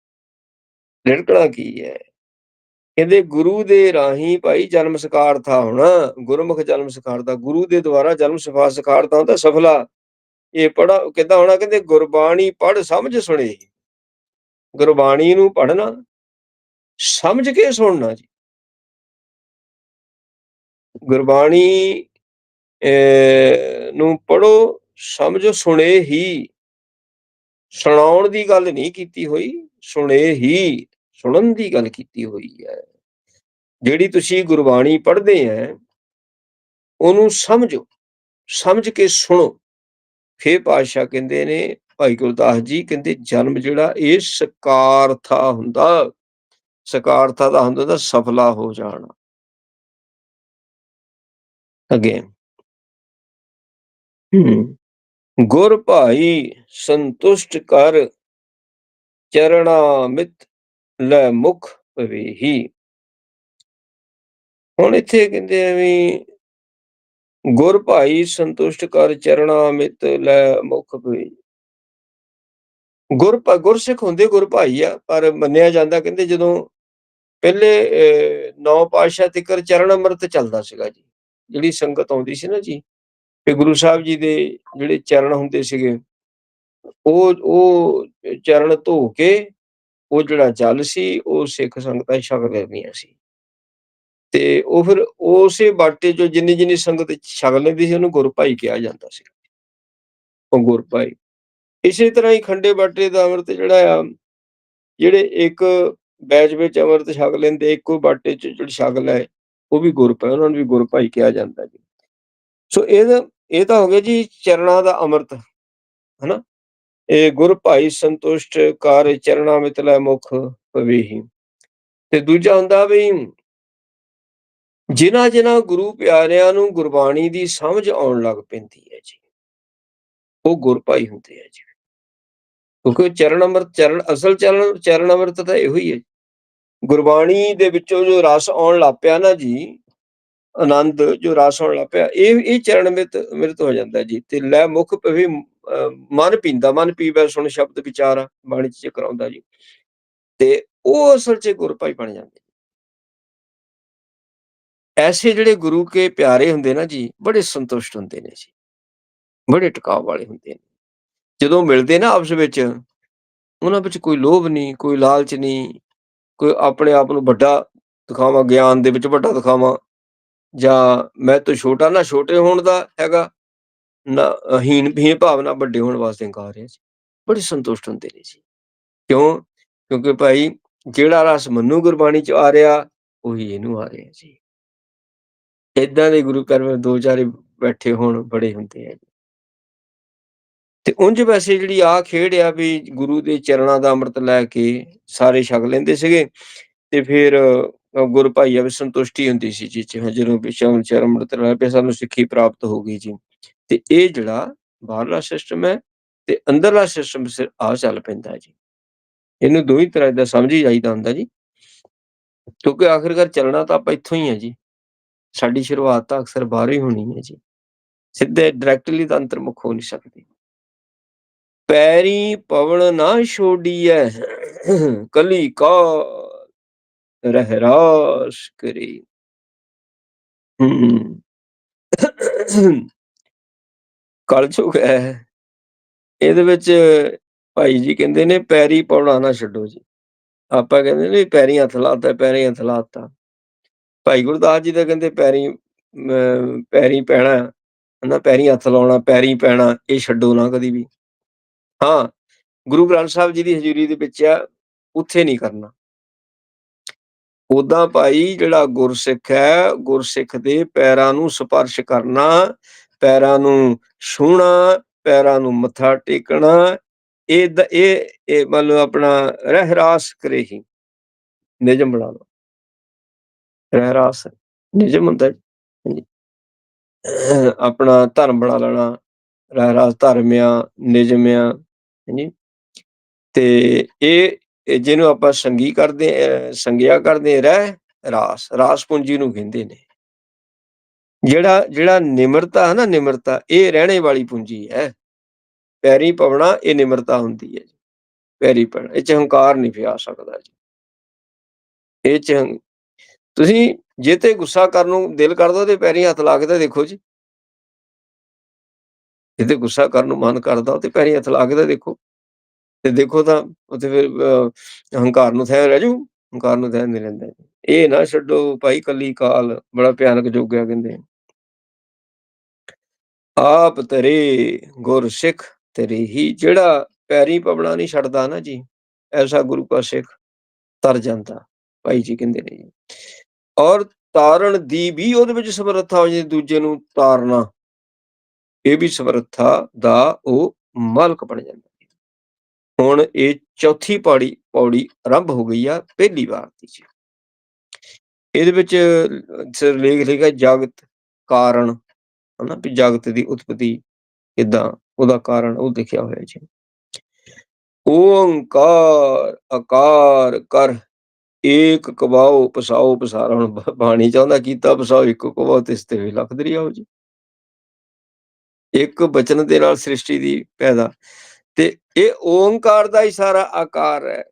ਰਿੜਕਣਾ ਕੀ ਹੈ? ਕਹਿੰਦੇ ਗੁਰੂ ਦੇ ਰਾਹੀਂ ਭਾਈ ਜਨਮ ਸਕਾਰਥਾ ਹੋਣਾ, ਗੁਰਮੁਖ ਜਨਮ ਸਕਾਰਥਾ, ਗੁਰੂ ਦੇ ਦੁਆਰਾ ਜਨਮ ਸਫਾ ਸਕਾਰਥਾ ਹੁੰਦਾ ਸਫਲਾ। ਇਹ ਪੜਾ ਕਿੱਦਾਂ ਹੋਣਾ ਕਹਿੰਦੇ ਗੁਰਬਾਣੀ ਪੜ੍ਹ ਸਮਝ ਸੁਣੇ। ਗੁਰਬਾਣੀ ਨੂੰ ਪੜ੍ਹਨਾ, ਸਮਝ ਕੇ ਸੁਣਨਾ ਜੀ। ਗੁਰਬਾਣੀ ਅ ਨੂੰ ਪੜੋ ਸਮਝੋ, ਸੁਣੇ ਹੀ। ਸੁਣਾਉਣ ਦੀ ਗੱਲ ਨਹੀਂ ਕੀਤੀ ਹੋਈ, ਸੁਣੇ ਹੀ, ਸੁਣਨ ਦੀ ਗੱਲ ਕੀਤੀ ਹੋਈ ਹੈ। ਜਿਹੜੀ ਤੁਸੀਂ ਗੁਰਬਾਣੀ ਪੜ੍ਹਦੇ ਹੈ ਉਹਨੂੰ ਸਮਝੋ, ਸਮਝ ਕੇ ਸੁਣੋ। ਫੇਰ ਪਾਤਸ਼ਾਹ ਕਹਿੰਦੇ ਨੇ, ਭਾਈ ਗੁਰਦਾਸ ਜੀ ਕਹਿੰਦੇ ਜਨਮ ਜਿਹੜਾ ਇਹ ਸਕਾਰਥਾ ਹੁੰਦਾ। ਸਕਾਰਥਾ ਦਾ ਹੁੰਦਾ ਤਾਂ ਸਫਲਾ ਹੋ ਜਾਣਾ। ਅੱਗੇ ਗੁਰ ਭਾਈ ਸੰਤੁਸ਼ਟ ਕਰ ਚਰਣਾਮਿਤ ਲੈ ਮੁਖ ਪਵੇਹੀ। ਹੁਣ ਇੱਥੇ ਕਹਿੰਦੇ ਆ ਵੀ ਗੁਰ ਭਾਈ ਸੰਤੁਸ਼ਟ ਕਰ ਚਰਣਾਮਿਤ ਲੈ ਮੁਖ ਪਵੇਹੀ। ਗੁਰ ਗੁਰਸਿੱਖ ਹੁੰਦੇ ਗੁਰ ਭਾਈ ਆ, ਪਰ ਮੰਨਿਆ ਜਾਂਦਾ ਕਹਿੰਦੇ ਜਦੋਂ ਪਹਿਲੇ ਅ 9 ਪਾਤਸ਼ਾਹ ਤੀਕਰ ਚਰਨ ਅੰਮ੍ਰਿਤ ਚੱਲਦਾ ਸੀਗਾ ਜੀ। ਜਿਹੜੀ ਸੰਗਤ ਆਉਂਦੀ ਸੀ ਨਾ ਜੀ, ਤੇ ਗੁਰੂ ਸਾਹਿਬ ਜੀ ਦੇ ਜਿਹੜੇ ਚਰਨ ਹੁੰਦੇ ਸੀਗੇ ਉਹ ਉਹ ਚਰਨ ਧੋ ਕੇ, ਉਹ ਜਿਹੜਾ ਜਲ ਸੀ ਉਹ ਸਿੱਖ ਸੰਗਤਾਂ ਛਕ ਲੈਂਦੀਆਂ ਸੀ। ਤੇ ਉਹ ਫਿਰ ਉਸੇ ਬਾਟੇ 'ਚੋਂ ਜਿੰਨੀ-ਜਿੰਨੀ ਸੰਗਤ ਛਕ ਲੈਂਦੀ ਸੀ ਉਹਨੂੰ ਗੁਰਭਾਈ ਕਿਹਾ ਜਾਂਦਾ ਸੀ। ਉਹ ਗੁਰਪਾਈ ਇਸੇ ਤਰ੍ਹਾਂ ਹੀ ਖੰਡੇ ਬਾਟੇ ਦਾ ਅੰਮ੍ਰਿਤ ਜਿਹੜਾ ਆ, ਜਿਹੜੇ ਇੱਕ ਬੈਚ ਵਿੱਚ ਅੰਮ੍ਰਿਤ ਛਕ ਲੈਂਦੇ, ਇੱਕੋ ਬਾਟੇ 'ਚ ਜਿਹੜੀ ਛਕ ਲਏ, ਉਹ ਵੀ ਗੁਰ ਭਾਈ, ਉਹਨਾਂ ਨੂੰ ਵੀ ਗੁਰਪਾਈ ਕਿਹਾ ਜਾਂਦਾ ਜੀ। ਸੋ ਇਹਦਾ ਇਹ ਤਾਂ ਹੋ ਗਿਆ ਜੀ ਚਰਨਾਂ ਦਾ ਅੰਮ੍ਰਿਤ, ਹਨਾ? ਇਹ ਗੁਰ ਭਾਈ ਸੰਤੁਸ਼ਟ ਕਰ ਚਰਨਾਮਿਤ ਲੈ ਮੁਖ ਪਵੇਹੀ। ਤੇ ਦੂਜਾ ਹੁੰਦਾ ਵੀ ਜਿਨ੍ਹਾਂ ਜਿਨ੍ਹਾਂ ਗੁਰੂ ਪਿਆਰਿਆਂ ਨੂੰ ਗੁਰਬਾਣੀ ਦੀ ਸਮਝ ਆਉਣ ਲੱਗ ਪੈਂਦੀ ਹੈ ਜੀ, ਉਹ ਗੁਰ ਭਾਈ ਹੁੰਦੇ ਆ ਜੀ। ਕਿਉਂਕਿ ਚਰਨ ਅੰਮ੍ਰਿਤ, ਚਰਨ, ਅਸਲ ਚਰਨ ਚਰਨ ਅੰਮ੍ਰਿਤ ਤਾਂ ਇਹੋ ਹੀ ਹੈ ਗੁਰਬਾਣੀ ਦੇ ਵਿੱਚੋਂ ਜੋ ਰਸ ਆਉਣ ਲੱਗ ਪਿਆ ਨਾ ਜੀ, ਆਨੰਦ ਜੋ ਰਸ ਆਉਣ ਲੱਗ ਪਿਆ, ਇਹ ਇਹ ਚਰਨ ਅੰਮ੍ਰਿਤ ਅੰਮ੍ਰਿਤ ਹੋ ਜਾਂਦਾ ਜੀ। ਤੇ ਲੈ ਮੁਖ ਪਵੇ ਮਨ ਪੀਂਦਾ, ਮਨ ਪੀਵੈ ਸੁਣ ਸ਼ਬਦ ਵਿਚਾਰ ਬਾਣੀ ਚ ਜ਼ਿਕਰ ਜੀ। ਤੇ ਉਹ ਅਸਲ ਚ ਗੁਰ ਭਾਈ ਬਣ ਜਾਂਦੇ ਐਸੇ ਜਿਹੜੇ ਗੁਰੂ ਕੇ ਪਿਆਰੇ ਹੁੰਦੇ ਨਾ ਜੀ, ਬੜੇ ਸੰਤੁਸ਼ਟ ਹੁੰਦੇ ਨੇ ਜੀ। ਬੜੇ ਟਿਕਾਅ ਵਾਲੇ ਹੁੰਦੇ ਨੇ। ਜਦੋਂ ਮਿਲਦੇ ਨਾ ਆਪਸ ਵਿੱਚ, ਉਹਨਾਂ ਵਿੱਚ ਕੋਈ ਲੋਭ ਨਹੀਂ, ਕੋਈ ਲਾਲਚ ਨਹੀਂ, ਕੋਈ ਆਪਣੇ ਆਪ ਨੂੰ ਵੱਡਾ ਦਿਖਾਵਾ, ਗਿਆਨ ਦੇ ਵਿੱਚ ਵੱਡਾ ਦਿਖਾਵਾ, ਜਾਂ ਮੈਂ ਤੋਂ ਛੋਟਾ ਨਾ ਛੋਟੇ ਹੋਣ ਦਾ ਹੈਗਾ, ਨਾ ਹੀਨ ਹੀਨ ਭਾਵਨਾ ਵੱਡੇ ਹੋਣ ਵਾਸਤੇ ਹੰਕਾਰ ਰਿਹਾ ਜੀ। ਬੜੇ ਸੰਤੁਸ਼ਟ ਹੁੰਦੇ ਨੇ ਜੀ। ਕਿਉਂ? ਕਿਉਂਕਿ ਭਾਈ ਜਿਹੜਾ ਰਸ ਮੰਨੂ ਗੁਰਬਾਣੀ ਚ ਆ ਰਿਹਾ, ਉਹੀ ਇਹਨੂੰ ਆ ਰਿਹਾ ਜੀ। ਇਦਾਂ ਦੇ ਗੁਰੂ ਘਰ ਦੋ ਚਾਰੇ ਬੈਠੇ ਹੋਣ ਬੜੇ ਹੁੰਦੇ ਆ ਤੇ ਉਂਝ ਵੈਸੇ ਜਿਹੜੀ ਆ ਖੇਡ ਆ ਵੀ ਗੁਰੂ ਦੇ ਚਰਨਾਂ ਦਾ ਅੰਮ੍ਰਿਤ ਲੈ ਕੇ ਸਾਰੇ ਛਕ ਲੈਂਦੇ ਸੀਗੇ ਤੇ ਫਿਰ ਗੁਰ ਭਾਈਆ ਵੀ ਸੰਤੁਸ਼ਟੀ ਹੁੰਦੀ ਸੀ ਜੀ ਜਦੋਂ ਵਿਸ਼ਵ ਚਰਨ ਅੰਮ੍ਰਿਤ ਲੈ ਕੇ ਸਾਨੂੰ ਸਿੱਖੀ ਪ੍ਰਾਪਤ ਹੋ ਗਈ ਜੀ। ਤੇ ਇਹ ਜਿਹੜਾ ਬਾਹਰਲਾ ਸਿਸਟਮ ਹੈ ਤੇ ਅੰਦਰਲਾ ਸਿਸਟਮ ਸਿਰ ਆ ਚੱਲ ਪੈਂਦਾ ਜੀ। ਇਹਨੂੰ ਦੋ ਹੀ ਤਰ੍ਹਾਂ ਦਾ ਸਮਝੀ ਜਾਈਦਾ ਹੁੰਦਾ ਜੀ। ਕਿਉਂਕਿ ਆਖਿਰਕਾਰ ਚੱਲਣਾ ਤਾਂ ਆਪਾਂ ਇੱਥੋਂ ਹੀ ਹੈ ਜੀ। ਸਾਡੀ ਸ਼ੁਰੂਆਤ ਤਾਂ ਅਕਸਰ ਬਾਹਰੋਂ ਹੀ ਹੋਣੀ ਹੈ ਜੀ। ਸਿੱਧੇ ਡਾਇਰੈਕਟਲੀ ਤਾਂ ਅੰਤਰਮੁਖ ਹੋ ਨਹੀਂ ਸਕਦੇ। ਪੈਰੀ ਪਵਣ ਨਾ ਛੋੜੀਐ ਕਲੀ ਕਾ ਰਹਿਰਾਸ ਕਰੀ। ਕਲਯੁਗ ਹੈ ਇਹਦੇ ਵਿੱਚ ਭਾਈ ਜੀ ਕਹਿੰਦੇ ਨੇ, ਪੈਰੀ ਪਾਉਣਾ ਨਾ ਛੱਡੋ ਜੀ। ਆਪਾਂ ਕਹਿੰਦੇ ਨੇ ਪੈਰੀ ਹੱਥ ਲਾਤਾ ਪੈਰੀ ਹੱਥ ਲਾਤਾ। ਭਾਈ ਗੁਰਦਾਸ ਜੀ ਦਾ ਕਹਿੰਦੇ ਪੈਰੀ ਪੈਰੀ ਪੈਣਾ, ਹਨਾ ਪੈਰੀ ਹੱਥ ਲਾਉਣਾ, ਪੈਰੀ ਪੈਣਾ, ਇਹ ਛੱਡੋ ਨਾ ਕਦੀ ਵੀ। ਹਾਂ, ਗੁਰੂ ਗ੍ਰੰਥ ਸਾਹਿਬ ਜੀ ਦੀ ਹਜ਼ੂਰੀ ਦੇ ਵਿੱਚ ਆ, ਉੱਥੇ ਨਹੀਂ ਕਰਨਾ। ਉਦਾਂ ਭਾਈ ਜਿਹੜਾ ਗੁਰਸਿੱਖ ਹੈ, ਗੁਰਸਿੱਖ ਦੇ ਪੈਰਾਂ ਨੂੰ ਸਪਰਸ਼ ਕਰਨਾ, ਪੈਰਾਂ ਨੂੰ ਛੂਣਾ ਪੈਰਾਂ ਨੂੰ ਮੱਥਾ ਟੇਕਣਾ, ਇਹ ਇਹ ਮਤਲਬ ਆਪਣਾ ਰਹਿਰਾਸ ਕਰੇ ਹੀ ਨਿਜਮ ਬਣਾ ਲਓ। ਰਹਿਰਾਸ ਨਿਯਮ ਹੁੰਦਾ ਆਪਣਾ ਧਰਮ ਬਣਾ ਲੈਣਾ ਰਹਿਰਾਸ ਧਰਮਿਆ ਨਿਜਮਿਆ ਹਾਂਜੀ। ਤੇ ਇਹ ਜਿਹਨੂੰ ਆਪਾਂ ਸੰਗੀ ਕਰਦੇ ਸੰਗਿਆ ਕਰਦੇ ਰਹਿ ਰਾਸ ਰਾਸ ਪੂੰਜੀ ਨੂੰ ਕਹਿੰਦੇ ਨੇ। ਜਿਹੜਾ ਜਿਹੜਾ ਨਿਮਰਤਾ ਹੈ ਨਾ, ਨਿਮਰਤਾ, ਇਹ ਰਹਿਣੇ ਵਾਲੀ ਪੂੰਜੀ ਹੈ। ਪੈਰੀ ਪਵਣਾ, ਇਹ ਨਿਮਰਤਾ ਹੁੰਦੀ ਹੈ ਜੀ। ਪੈਰੀ ਪਵਣਾ, ਇਹ ਚ ਹੰਕਾਰ ਨਹੀਂ ਪਿਆ ਸਕਦਾ ਜੀ। ਇਹ ਚ ਤੁਸੀਂ ਜੇ ਤੇ ਗੁੱਸਾ ਕਰਨ ਨੂੰ ਦਿਲ ਕਰਦਾ ਤੇ ਪੈਰੀ ਹੱਥ ਲਾ ਕੇ ਤਾਂ ਦੇਖੋ ਜੀ। ਜੇ ਗੁੱਸਾ ਕਰਨ ਨੂੰ ਮਨ ਕਰਦਾ ਤੇ ਪੈਰੀ ਹੱਥ ਲਾ ਕੇ ਤਾਂ ਦੇਖੋ। ਤੇ ਦੇਖੋ ਤਾਂ ਉੱਥੇ ਫਿਰ ਹੰਕਾਰ ਨੂੰ ਥੈ ਰਹਿ ਜੂ, ਹੰਕਾਰ ਨੂੰ ਥੈ ਨਹੀਂ ਰਹਿੰਦਾ। ਇਹ ਨਾ ਛੱਡੋ ਭਾਈ ਕੱਲੀ ਕਾਲ, ਬੜਾ ਭਿਆਨਕ ਜੋਗਿਆ ਕਹਿੰਦੇ। ਆਪ ਤੇਰੇ ਗੁਰ ਸਿੱਖ, ਤੇਰੀ ਹੀ ਜਿਹੜਾ ਪੈਰੀ ਪਵਣਾ ਨਹੀਂ ਛੱਡਦਾ ਨਾ ਜੀ, ਐਸਾ ਗੁਰੂ ਕਾ ਸਿੱਖ ਤਰ ਜਾਂਦਾ। ਭਾਈ ਜੀ ਕਹਿੰਦੇ ਨੇ ਜੀ। ਔਰ ਤਾਰਨ ਦੀ ਵੀ ਉਹਦੇ ਵਿੱਚ ਸਮਰੱਥਾ ਹੋ ਜਾਂਦੀ, ਦੂਜੇ ਨੂੰ ਤਾਰਨਾ। ਇਹ ਵੀ ਸਮਰੱਥਾ ਦਾ ਉਹ ਮਾਲਕ ਬਣ ਜਾਂਦਾ। ਹੁਣ ਇਹ ਚੌਥੀ ਪੌੜੀ ਪੌੜੀ ਆਰੰਭ ਹੋ ਗਈ ਆ ਪਹਿਲੀ ਵਾਰ ਦੀ ਜੀ। ਇਹਦੇ ਵਿੱਚ ਲੇਖ ਲਿਖਿਆ, ਜਗਤ ਕਾਰਨ ਹਨਾ ਵੀ ਜਗਤ ਦੀ ਉਤਪਤੀ ਕਿਦਾਂ, ਉਹਦਾ ਕਾਰਨ ਉਹ ਲਿਖਿਆ ਹੋਇਆ ਜੀ। ਓੰਕਾਰ ਆਕਾਰ ਕਰ। ਏਕ ਕਵਾਓ, ਪਸਾਓ ਪਸਾਰਾ ਹੁਣ ਬਾਣੀ ਚਾਹੁੰਦਾ ਕੀਤਾ, ਪਸਾਓ, ਇੱਕ ਕਵਾਓ ਤਿਸ ਤੇ ਵੀ ਲੱਖ ਦਰਿਆਓ ਜੀ। ਇੱਕ ਬਚਨ ਦੇ ਨਾਲ ਸ੍ਰਿਸ਼ਟੀ ਦੀ ਪੈਦਾ। ਤੇ ਇਹ ਓੰਕਾਰ ਦਾ ਹੀ ਸਾਰਾ ਆਕਾਰ ਹੈ।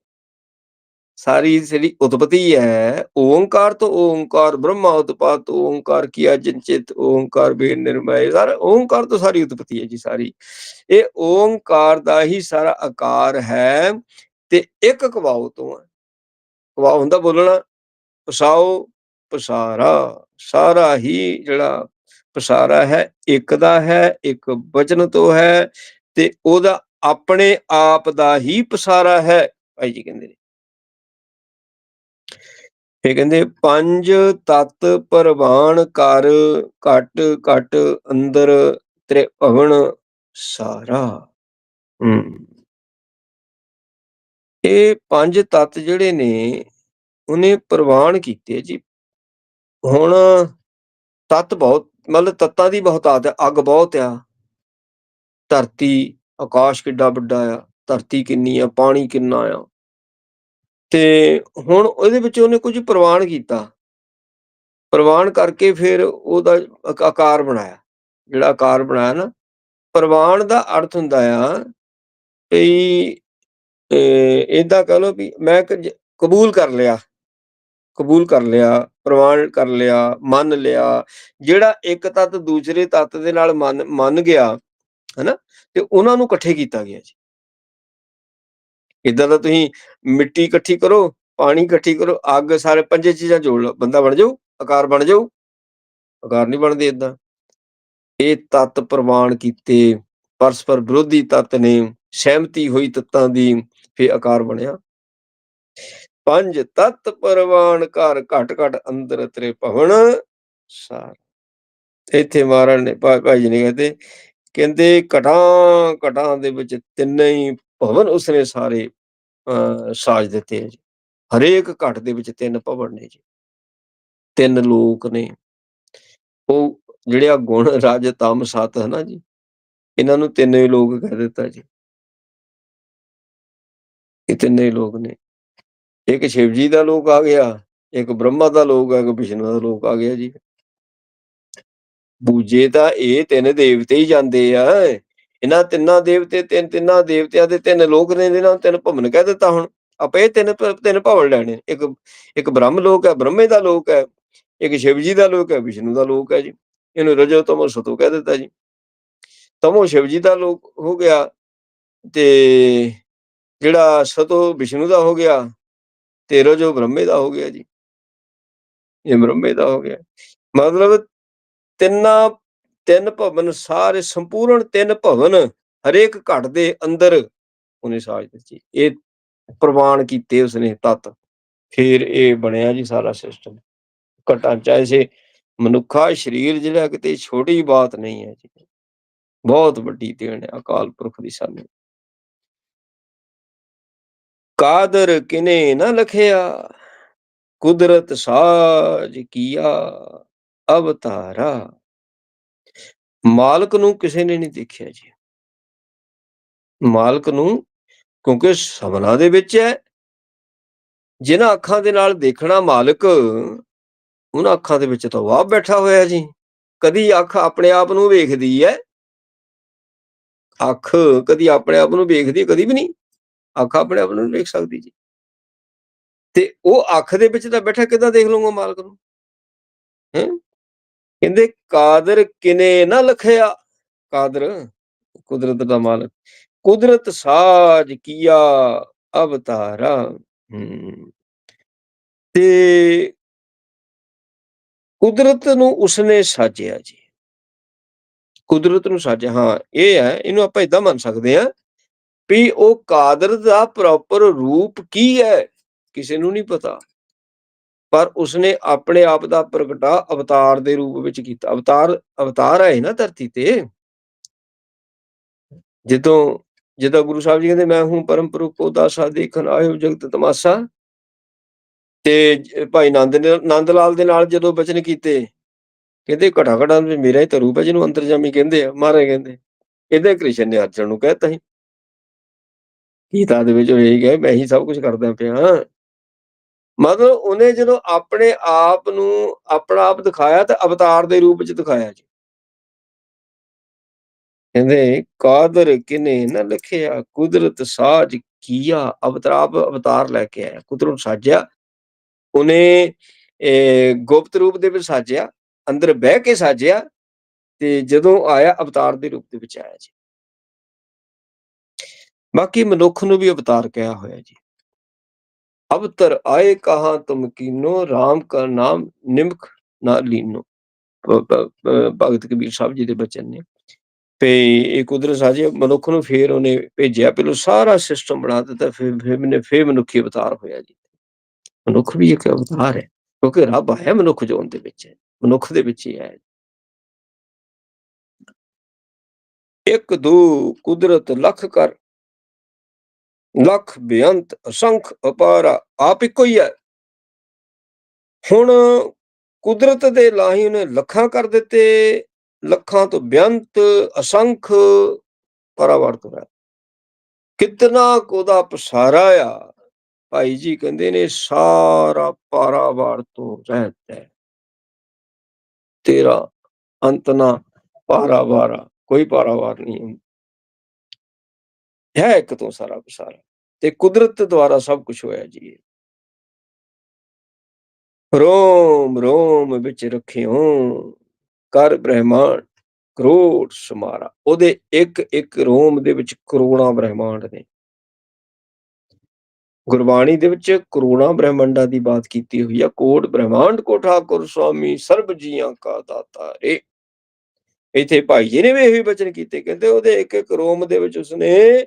ਸਾਰੀ ਜਿਹੜੀ ਉਤਪਤੀ ਹੈ, ਓੰਕਾਰ ਤੋਂ ਓੰਕਾਰ, ਬ੍ਰਹਮਾ ਉਤਪਾਤ ਓੰਕਾਰ, ਕੀਆ ਜਿੰਚਿਤ ਓੰਕਾਰ ਬੇ ਨਿਰਮੈ ਸਾਰਾ ਓੰਕਾਰ ਤੋਂ ਸਾਰੀ ਉਤਪਤੀ ਹੈ ਜੀ ਸਾਰੀ। ਇਹ ਓੰਕਾਰ ਦਾ ਹੀ ਸਾਰਾ ਆਕਾਰ ਹੈ ਤੇ ਇੱਕ ਕਵਾਉ ਤੋਂ ਹੈ। ਕਵਾਉ ਹੁੰਦਾ ਬੋਲਣਾ, ਪਸਾਓ, ਪਸਾਰਾ, ਸਾਰਾ ਹੀ ਜਿਹੜਾ ਪਸਾਰਾ ਹੈ, ਇੱਕ ਦਾ ਹੈ, ਇੱਕ ਵਚਨ ਤੋਂ ਹੈ ਤੇ ਉਹਦਾ ਆਪਣੇ ਆਪ ਦਾ ਹੀ ਪਸਾਰਾ ਹੈ। ਭਾਈ ਜੀ ਕਹਿੰਦੇ ਨੇ। ਇਹ ਕਹਿੰਦੇ, ਪੰਜ ਤਤ ਪਰਵਾਨ ਕਰ, ਘਟ ਘਟ ਅੰਦਰ ਤ੍ਰਿਭਵਨ ਸਾਰਾ। ਹੂੰ। ਇਹ ਪੰਜ ਤੱਤ ਜਿਹੜੇ ਨੇ, ਉਹਨੇ ਪ੍ਰਵਾਨ ਕੀਤੇ ਜੀ। ਹੁਣ ਤੱਤ ਬਹੁਤ, ਮਤਲਬ ਤੱਤਾਂ ਦੀ ਬਹੁਤਾਤ ਹੈ, ਅੱਗ ਬਹੁਤ ਆ, ਧਰਤੀ ਆਕਾਸ਼ ਕਿੱਡਾ ਵੱਡਾ ਆ, ਧਰਤੀ ਕਿੰਨੀ ਆ, ਪਾਣੀ ਕਿੰਨਾ ਆ। ਤੇ ਹੁਣ ਉਹਦੇ ਵਿੱਚ ਉਹਨੇ ਕੁਝ ਪ੍ਰਵਾਨ ਕੀਤਾ। ਪ੍ਰਵਾਨ ਕਰਕੇ ਫਿਰ ਉਹਦਾ ਆਕਾਰ ਬਣਾਇਆ। ਜਿਹੜਾ ਆਕਾਰ ਬਣਾਇਆ ਨਾ, ਪ੍ਰਵਾਨ ਦਾ ਅਰਥ ਹੁੰਦਾ ਆ ਕਿ ਇਦਾਂ ਕਹ ਲੋ ਵੀ ਮੈਂ ਕਬੂਲ ਕਰ ਲਿਆ। ਕਬੂਲ ਕਰ ਲਿਆ, ਪ੍ਰਵਾਨ ਕਰ ਲਿਆ, ਮੰਨ ਲਿਆ। ਜਿਹੜਾ ਇੱਕ ਤਤ ਦੂਸਰੇ ਤਤ ਦੇ ਨਾਲ ਮੰਨ ਮੰਨ ਗਿਆ, ਹੈਨਾ? ਤੇ ਉਹਨਾਂ ਨੂੰ ਇਕੱਠੇ ਕੀਤਾ ਗਿਆ ਜੀ। ਇਦਾਂ ਦਾ ਤੁਸੀਂ ਮਿੱਟੀ ਇਕੱਠੀ ਕਰੋ, ਪਾਣੀ ਇਕੱਠੀ ਕਰੋ, ਅੱਗ ਸਾਰੇ ਪੰਜੇ ਚੀਜ਼ਾਂ ਜੋੜ ਲਓ, ਬੰਦਾ ਬਣ ਜਾਊ, ਆਕਾਰ ਬਣ ਜਾਊ। ਆਕਾਰ ਨਹੀਂ ਬਣਦੇ ਏਦਾਂ। ਇਹ ਤਤ ਪ੍ਰਵਾਨ ਕੀਤੇ, ਪਰਸਪਰ ਵਿਰੋਧੀ ਤਤ ਨੇ। ਸਹਿਮਤੀ ਹੋਈ ਤਤਾਂ ਦੀ ਫੇ ਆਕਾਰ ਬਣਿਆ। ਪੰਜ, ਤਤ ਪਰਵਾਨ ਘਰ ਘਟ ਘਟ ਅੰਦਰ ਤੇਰੇ ਭਵਨ ਸਾਰ। ਇੱਥੇ ਮਹਾਰਾਜ ਨੇ ਭਾਈ ਜੀ ਨੇ ਕਹਿੰਦੇ ਕਹਿੰਦੇ ਘਟਾਂ ਘਟਾਂ ਦੇ ਵਿੱਚ ਤਿੰਨੇ ਹੀ ਭਵਨ ਉਸਨੇ ਸਾਰੇ ਸਾਜ ਦਿੱਤੇ ਜੀ। ਹਰੇਕ ਘਟ ਦੇ ਵਿੱਚ ਤਿੰਨ ਭਵਨ ਨੇ ਜੀ। ਤਿੰਨ ਲੋਕ ਨੇ। ਉਹ ਜਿਹੜੇ ਆ ਗੁਣ, ਰਾਜ, ਤਮ, ਸਤ ਹੈ ਨਾ ਜੀ? ਇਹਨਾਂ ਨੂੰ ਤਿੰਨੇ ਲੋਕ ਕਹਿ ਦਿੱਤਾ ਜੀ। ਇਹ ਤਿੰਨੇ ਲੋਕ ਨੇ। ਇੱਕ ਸ਼ਿਵ ਜੀ ਦਾ ਲੋਕ ਆ ਗਿਆ, ਇੱਕ ਬ੍ਰਹਮਾ ਦਾ ਲੋਕ ਆ, ਇੱਕ ਵਿਸ਼ਨੂੰ ਦਾ ਲੋਕ ਆ ਗਿਆ ਜੀ। ਪੂਜੇ ਤਾਂ ਇਹ ਤਿੰਨ ਦੇਵਤੇ ਹੀ ਜਾਂਦੇ ਆ। ਇਹਨਾਂ ਤਿੰਨਾਂ ਦੇਵਤੇ, ਤਿੰਨ ਤਿੰਨਾਂ ਦੇਵਤਿਆਂ ਦੇ ਤਿੰਨ ਲੋਕ ਨੇ ਇਹਨਾਂ ਨੂੰ ਤਿੰਨ ਭਵਨ ਕਹਿ ਦਿੱਤਾ ਹੁਣ। ਆਪਾਂ ਇਹ ਤਿੰਨ ਤਿੰਨ ਭਵਨ ਲੈਣੇ ਇੱਕ ਇੱਕ ਬ੍ਰਹਮ ਲੋਕ ਹੈ, ਬ੍ਰਹਮੇ ਦਾ ਲੋਕ ਹੈ, ਇੱਕ ਸ਼ਿਵ ਜੀ ਦਾ ਲੋਕ ਹੈ, ਵਿਸ਼ਨੂੰ ਦਾ ਲੋਕ ਹੈ ਜੀ। ਇਹਨੂੰ ਰਜੋ ਤਮੋ ਸਤੋ ਕਹਿ ਦਿੱਤਾ ਜੀ। ਤਮੋ ਸ਼ਿਵ ਜੀ ਦਾ ਲੋਕ ਹੋ ਗਿਆ ਤੇ ਜਿਹੜਾ ਸਤੋ ਵਿਸ਼ਨੂੰ ਦਾ ਹੋ ਗਿਆ ਤੇ ਰਜੋ ਬ੍ਰਹਮੇ ਦਾ ਹੋ ਗਿਆ ਜੀ। ਇਹ ਬ੍ਰਹਮੇ ਦਾ ਹੋ ਗਿਆ। ਮਤਲਬ ਤਿੰਨਾਂ, ਤਿੰਨ ਭਵਨ ਸਾਰੇ ਸੰਪੂਰਨ ਤਿੰਨ ਭਵਨ ਹਰੇਕ ਘਟ ਦੇ ਅੰਦਰ ਉਹਨੇ ਸਾਜ ਦਿੱਤੀ। ਇਹ ਪ੍ਰਵਾਨ ਕੀਤੇ ਉਸਨੇ ਤਤ। ਫਿਰ ਇਹ ਬਣਿਆ ਜੀ ਸਾਰਾ ਸਿਸਟਮ ਘਟਾਂ ਚਾਹੇ ਮਨੁੱਖਾ ਸਰੀਰ ਜਿਹੜਾ ਕਿਤੇ ਛੋਟੀ ਬਾਤ ਨਹੀਂ ਹੈ ਜੀ। ਬਹੁਤ ਵੱਡੀ ਦੇਣ ਹੈ ਅਕਾਲ ਪੁਰਖ ਦੀ ਸਾਨੂੰ। ਕਾਦਰ ਕਿਨੇ ਨਾ ਲਖਿਆ? ਕੁਦਰਤ ਸਾਜ ਕੀਆ ਅਵਤਾਰਾ। ਮਾਲਕ ਨੂੰ ਕਿਸੇ ਨੇ ਨਹੀਂ ਦੇਖਿਆ ਜੀ। ਮਾਲਕ ਨੂੰ ਕਿਉਂਕਿ ਸਭਨਾ ਦੇ ਵਿੱਚ ਹੈ। ਜਿਨ੍ਹਾਂ ਅੱਖਾਂ ਦੇ ਨਾਲ ਦੇਖਣਾ ਮਾਲਕ, ਉਹਨਾਂ ਅੱਖਾਂ ਦੇ ਵਿੱਚ ਤਾਂ ਵਾਹ ਬੈਠਾ ਹੋਇਆ ਜੀ। ਕਦੀ ਅੱਖ ਆਪਣੇ ਆਪ ਨੂੰ ਵੇਖਦੀ ਹੈ। ਅੱਖ ਕਦੀ ਆਪਣੇ ਆਪ ਨੂੰ ਵੇਖਦੀ ਕਦੀ ਵੀ ਨਹੀਂ। ਅੱਖ ਆਪਣੇ ਆਪ ਨੂੰ ਵੇਖ ਸਕਦੀ ਜੀ। ਤੇ ਉਹ ਅੱਖ ਦੇ ਵਿੱਚ ਤਾਂ ਬੈਠਾ ਕਿਦਾਂ ਦੇਖ ਲੂੰਗਾ ਮਾਲਕ ਨੂੰ? ਹੈ? ਕਹਿੰਦੇ ਕਾਦਰ ਕਿਨੇ ਨਾ ਲਖਿਆ? ਕਾਦਰ? ਕੁਦਰਤ ਦਾ ਮਾਲਕ। ਕੁਦਰਤ ਸਾਜ ਕੀਆ ਅਵਤਾਰਾ। ਤੇ ਕੁਦਰਤ ਨੂੰ ਉਸਨੇ ਸਾਜਿਆ ਜੀ। ਕੁਦਰਤ ਨੂੰ ਸਾਜਿਆ, ਹਾਂ, ਇਹ ਹੈ, ਇਹਨੂੰ ਆਪਾਂ ਇਦਾਂ ਮੰਨ ਸਕਦੇ ਆ ਵੀ ਉਹ ਕਾਦਰ ਦਾ ਪ੍ਰੋਪਰ ਰੂਪ ਕੀ ਹੈ, ਕਿਸੇ ਨੂੰ ਨਹੀਂ ਪਤਾ। ਪਰ ਉਸਨੇ ਆਪਣੇ ਆਪ ਦਾ ਪ੍ਰਗਟਾ ਅਵਤਾਰ ਦੇ ਰੂਪ ਵਿੱਚ ਕੀਤਾ। ਅਵਤਾਰ ਅਵਤਾਰ ਹੈ ਨਾ ਧਰਤੀ ਤੇ। ਜਦੋਂ ਜਦੋਂ ਗੁਰੂ ਸਾਹਿਬ ਜੀ ਕਹਿੰਦੇ, ਮੈਂ ਹੂੰ ਪਰਮ ਪ੍ਰਭੂ ਕੋ ਦਾਸਾ ਦੇਖਣ ਆਇਓ ਜਗਤ ਤਮਾਸ਼ਾ। ਤੇ ਭਾਈ ਨੰਦ ਨੰਦ ਲਾਲ ਦੇ ਨਾਲ ਜਦੋਂ ਬਚਨ ਕੀਤੇ, ਕਹਿੰਦੇ ਘਟਾ ਘਟਾ ਮੇਰਾ ਹੀ ਤਾਂ ਰੂਪ ਹੈ ਜਿਹਨੂੰ ਅੰਤਰਜਾਮੀ ਕਹਿੰਦੇ ਆ, ਮਹਾਰਾਜ ਕਹਿੰਦੇ, ਇਹਦੇ ਕ੍ਰਿਸ਼ਨ ਨੇ ਅਰਜਨ ਨੂੰ ਕਹਿਤਾ ਸੀ ਗੀਤਾ ਦੇ ਵਿੱਚ ਇਹ ਕਹੇ ਮੈਂ ਹੀ ਸਭ ਕੁਝ ਕਰਦਾ ਪਿਆ ਮਤਲਬ ਉਹਨੇ ਜਦੋਂ ਆਪਣੇ ਆਪ ਨੂੰ ਆਪਣਾ ਆਪ ਦਿਖਾਇਆ ਤਾਂ ਅਵਤਾਰ ਦੇ ਰੂਪ ਵਿੱਚ ਦਿਖਾਇਆ ਜੀ। ਕਹਿੰਦੇ, ਕਾਦਰ ਕਿਨੇ ਨਾ ਲਿਖਿਆ, ਕੁਦਰਤ ਸਾਜ ਕੀਆ। ਅਵਤਾਰ ਅਵਤਾਰ ਲੈ ਕੇ ਆਇਆ, ਕੁਦਰਤ ਸਾਜਿਆ। ਉਹਨੇ ਗੁਪਤ ਰੂਪ ਦੇ ਵਿੱਚ ਸਾਜਿਆ, ਅੰਦਰ ਬਹਿ ਕੇ ਸਾਜਿਆ ਤੇ ਜਦੋਂ ਆਇਆ ਅਵਤਾਰ ਦੇ ਰੂਪ ਦੇ ਵਿੱਚ ਆਇਆ ਜੀ। ਬਾਕੀ ਮਨੁੱਖ ਨੂੰ ਵੀ ਅਵਤਾਰ ਕਿਹਾ ਹੋਇਆ ਜੀ। ਅਵਤਰ ਆਏ ਕਹਾ ਤੁਮ ਕੀਨੋ RAM ਕਾ ਨਾਮ ਨਿਮਕ ਨਾ ਲੀਨੋ। ਭਗਤ ਕਬੀਰ ਸਾਹਿਬ ਜੀ ਦੇ ਬਚਨ ਨੇ। ਤੇ ਇਹ ਕੁਦਰਤ ਸਾਜੇ ਮਨੁੱਖ ਨੂੰ ਫੇਰ ਉਹਨੇ ਭੇਜਿਆ, ਪਹਿਲਾਂ ਸਾਰਾ ਸਿਸਟਮ ਬਣਾ ਦਿੱਤਾ, ਫਿਰ ਫਿਰ ਨੇ ਫੇਰ ਮਨੁੱਖੀ ਅਵਤਾਰ ਹੋਇਆ ਜੀ। ਮਨੁੱਖ ਵੀ ਇੱਕ ਅਵਤਾਰ ਹੈ, ਕਿਉਂਕਿ ਰੱਬ ਹੈ ਮਨੁੱਖ ਜੋਨ ਦੇ ਵਿੱਚ, ਮਨੁੱਖ ਦੇ ਵਿੱਚ ਹੀ ਹੈ ਇੱਕ ਦੋ ਕੁਦਰਤ ਲਖ ਕਰ ਲੱਖ ਬੇਅੰਤ ਅਸੰਖ ਅਪਾਰਾ ਆਪ ਇੱਕੋ ਹੀ ਹੈ। ਹੁਣ ਕੁਦਰਤ ਦੇ ਲਾਹੀ ਉਹਨੇ ਲੱਖਾਂ ਕਰ ਦਿੱਤੇ, ਲੱਖਾਂ ਤੋਂ ਬੇਅੰਤ ਅਸੰਖ ਪਰਾਵਰਤ ਹੈ ਕਿਤਨਾ ਕੋਦਾ ਪਸਾਰਾ ਆ, ਭਾਈ ਜੀ ਕਹਿੰਦੇ ਨੇ ਸਾਰਾ ਪਾਰਾਵਾਰ ਤੋਂ ਰਹਿਤ ਹੈ। ਤੇਰਾ ਅੰਤ ਨਾ, ਪਾਰਾਵਾਰਾ ਕੋਈ ਪਾਰਾਵਾਰ ਨਹੀਂ। ਹੈ ਇੱਕ ਤੋਂ ਸਾਰਾ ਪਸਾਰਾ ਤੇ ਕੁਦਰਤ ਦੁਆਰਾ ਸਭ ਕੁਝ ਹੋਇਆ ਜੀ ਰੋਮ ਰੋਮ ਵਿੱਚ ਰੱਖਿਓ। ਕਰ ਬ੍ਰਹਮਾਂਡ, ਕਰੋੜ ਸਮਾਰਾ। ਉਹਦੇ ਇੱਕ ਇੱਕ ਰੋਮ ਦੇ ਵਿੱਚ ਕਰੋੜਾਂ ਬ੍ਰਹਮਾਂਡ ਨੇ। ਗੁਰਬਾਣੀ ਦੇ ਵਿੱਚ ਕਰੋੜਾਂ ਬ੍ਰਹਿਮੰਡਾਂ ਦੀ ਬਾਤ ਕੀਤੀ ਹੋਈ ਆ। ਕੋਟ ਬ੍ਰਹਿਮੰਡ ਕੋ ਠਾਕੁਰ ਸੁਆਮੀ, ਸਰਬ ਜੀਆਂ ਕਾ ਦਾਤਾ ਰੇ। ਇੱਥੇ ਭਾਈ ਜੀ ਨੇ ਵੀ ਇਹੀ ਬਚਨ ਕੀਤੇ। ਕਹਿੰਦੇ ਉਹਦੇ ਇੱਕ ਇੱਕ ਰੋਮ ਦੇ ਵਿੱਚ ਉਸਨੇ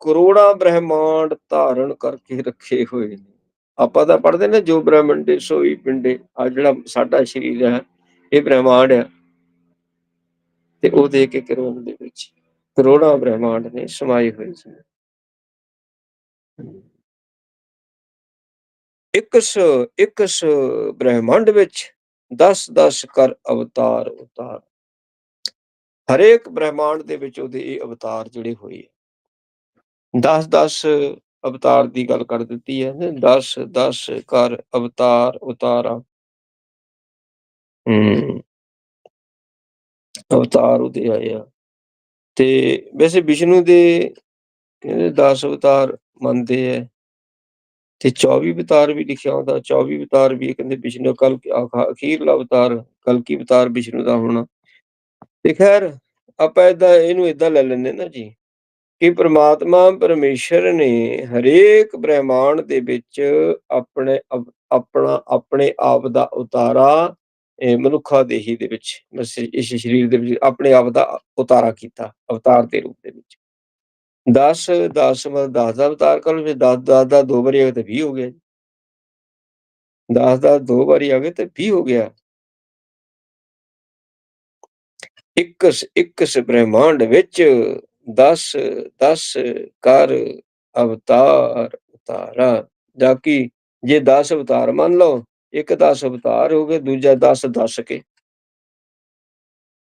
ਕਰੋੜਾਂ ਬ੍ਰਹਿਮੰਡ ਧਾਰਨ ਕਰਕੇ ਰੱਖੇ ਹੋਏ ਨੇ। ਆਪਾਂ ਤਾਂ ਪੜ੍ਹਦੇ ਨੇ ਜੋ ਬ੍ਰਹਿਮੰਡੇ, ਸੋਈ ਪਿੰਡੇ ਆ ਜਿਹੜਾ ਸਾਡਾ ਸਰੀਰ ਹੈ, ਇਹ ਬ੍ਰਹਿਮੰਡ ਹੈ। ਤੇ ਉਹ ਦੇ ਕੇ ਕਰੋੜ ਦੇ ਵਿੱਚ ਕਰੋੜਾਂ ਬ੍ਰਹਿਮੰਡ ਨੇ ਸਮਾਏ ਹੋਏ ਸੀ। ਇਕਸ ਇਕਸ ਬ੍ਰਹਿਮੰਡ ਵਿੱਚ 10 10 ਕਰ ਅਵਤਾਰ ਉਤਾਰ। ਹਰੇਕ ਬ੍ਰਹਿਮੰਡ ਦੇ ਵਿੱਚ ਉਹਦੇ ਇਹ ਅਵਤਾਰ ਜਿਹੜੇ ਹੋਏ। 10 10 ਅਵਤਾਰ ਦੀ ਗੱਲ ਕਰ ਦਿੱਤੀ ਹੈ 10 10 ਕਰ ਅਵਤਾਰ ਉਤਾਰਾ। ਹੂੰ। ਅਵਤਾਰ ਉਹਦੇ ਆਏ ਆ। ਤੇ ਵੈਸੇ ਵਿਸ਼ਨੂੰ ਦੇ ਕਹਿੰਦੇ 10 ਅਵਤਾਰ ਮੰਨਦੇ ਐ। ਤੇ 24 ਅਵਤਾਰ ਵੀ ਲਿਖਿਆ ਹੁੰਦਾ। 24 ਅਵਤਾਰ ਵੀ ਕਹਿੰਦੇ ਵਿਸ਼ਨੂੰ ਕਲ ਅਖੀਰਲਾ ਅਵਤਾਰ ਕਲਕੀ ਅਵਤਾਰ ਵਿਸ਼ਨੂੰ ਦਾ ਹੋਣਾ। ਤੇ ਖੈਰ, ਆਪਾਂ ਇਦਾਂ ਇਹਨੂੰ ਇਦਾਂ ਲੈ ਲੈਂਦੇ ਨਾ ਜੀ। ਕਿ ਪ੍ਰਮਾਤਮਾ ਪਰਮੇਸ਼ਰ ਨੇ ਹਰੇਕ ਬ੍ਰਹਿਮੰਡ ਦੇ ਵਿੱਚ ਆਪਣੇ ਆਪਣਾ, ਆਪਣੇ ਆਪ ਦਾ ਉਤਾਰਾ, ਇਹ ਮਨੁੱਖਾ ਦੇਹੀ ਦੇ ਵਿੱਚ ਇਸ ਸਰੀਰ ਦੇ ਵਿੱਚ ਆਪਣੇ ਆਪ ਦਾ ਉਤਾਰਾ ਕੀਤਾ, ਅਵਤਾਰ ਦੇ ਰੂਪ ਦੇ ਵਿੱਚ। 10 10 ਮਤਲਬ 10 ਦਾ ਅਵਤਾਰ ਕਰ ਲਓ 10 10 ਦਾ ਦੋ ਵਾਰੀ ਆ ਤੇ 20 ਹੋ ਗਿਆ 10 ਦਾ ਦੋ ਵਾਰੀ ਆ ਗਏ ਤੇ 20 ਹੋ ਗਿਆ। ਇੱਕਸ ਇੱਕਸ ਬ੍ਰਹਿਮੰਡ ਵਿੱਚ ਦਸ ਦਸ ਕਰ ਅਵਤਾਰ ਉਤਾਰਾ। ਜਾ ਕਿ ਜੇ 10 ਅਵਤਾਰ ਮੰਨ ਲਓ, ਇੱਕ 10 ਅਵਤਾਰ ਹੋ ਗਏ, ਦੂਜਾ 10 ਦੱਸ ਕੇ।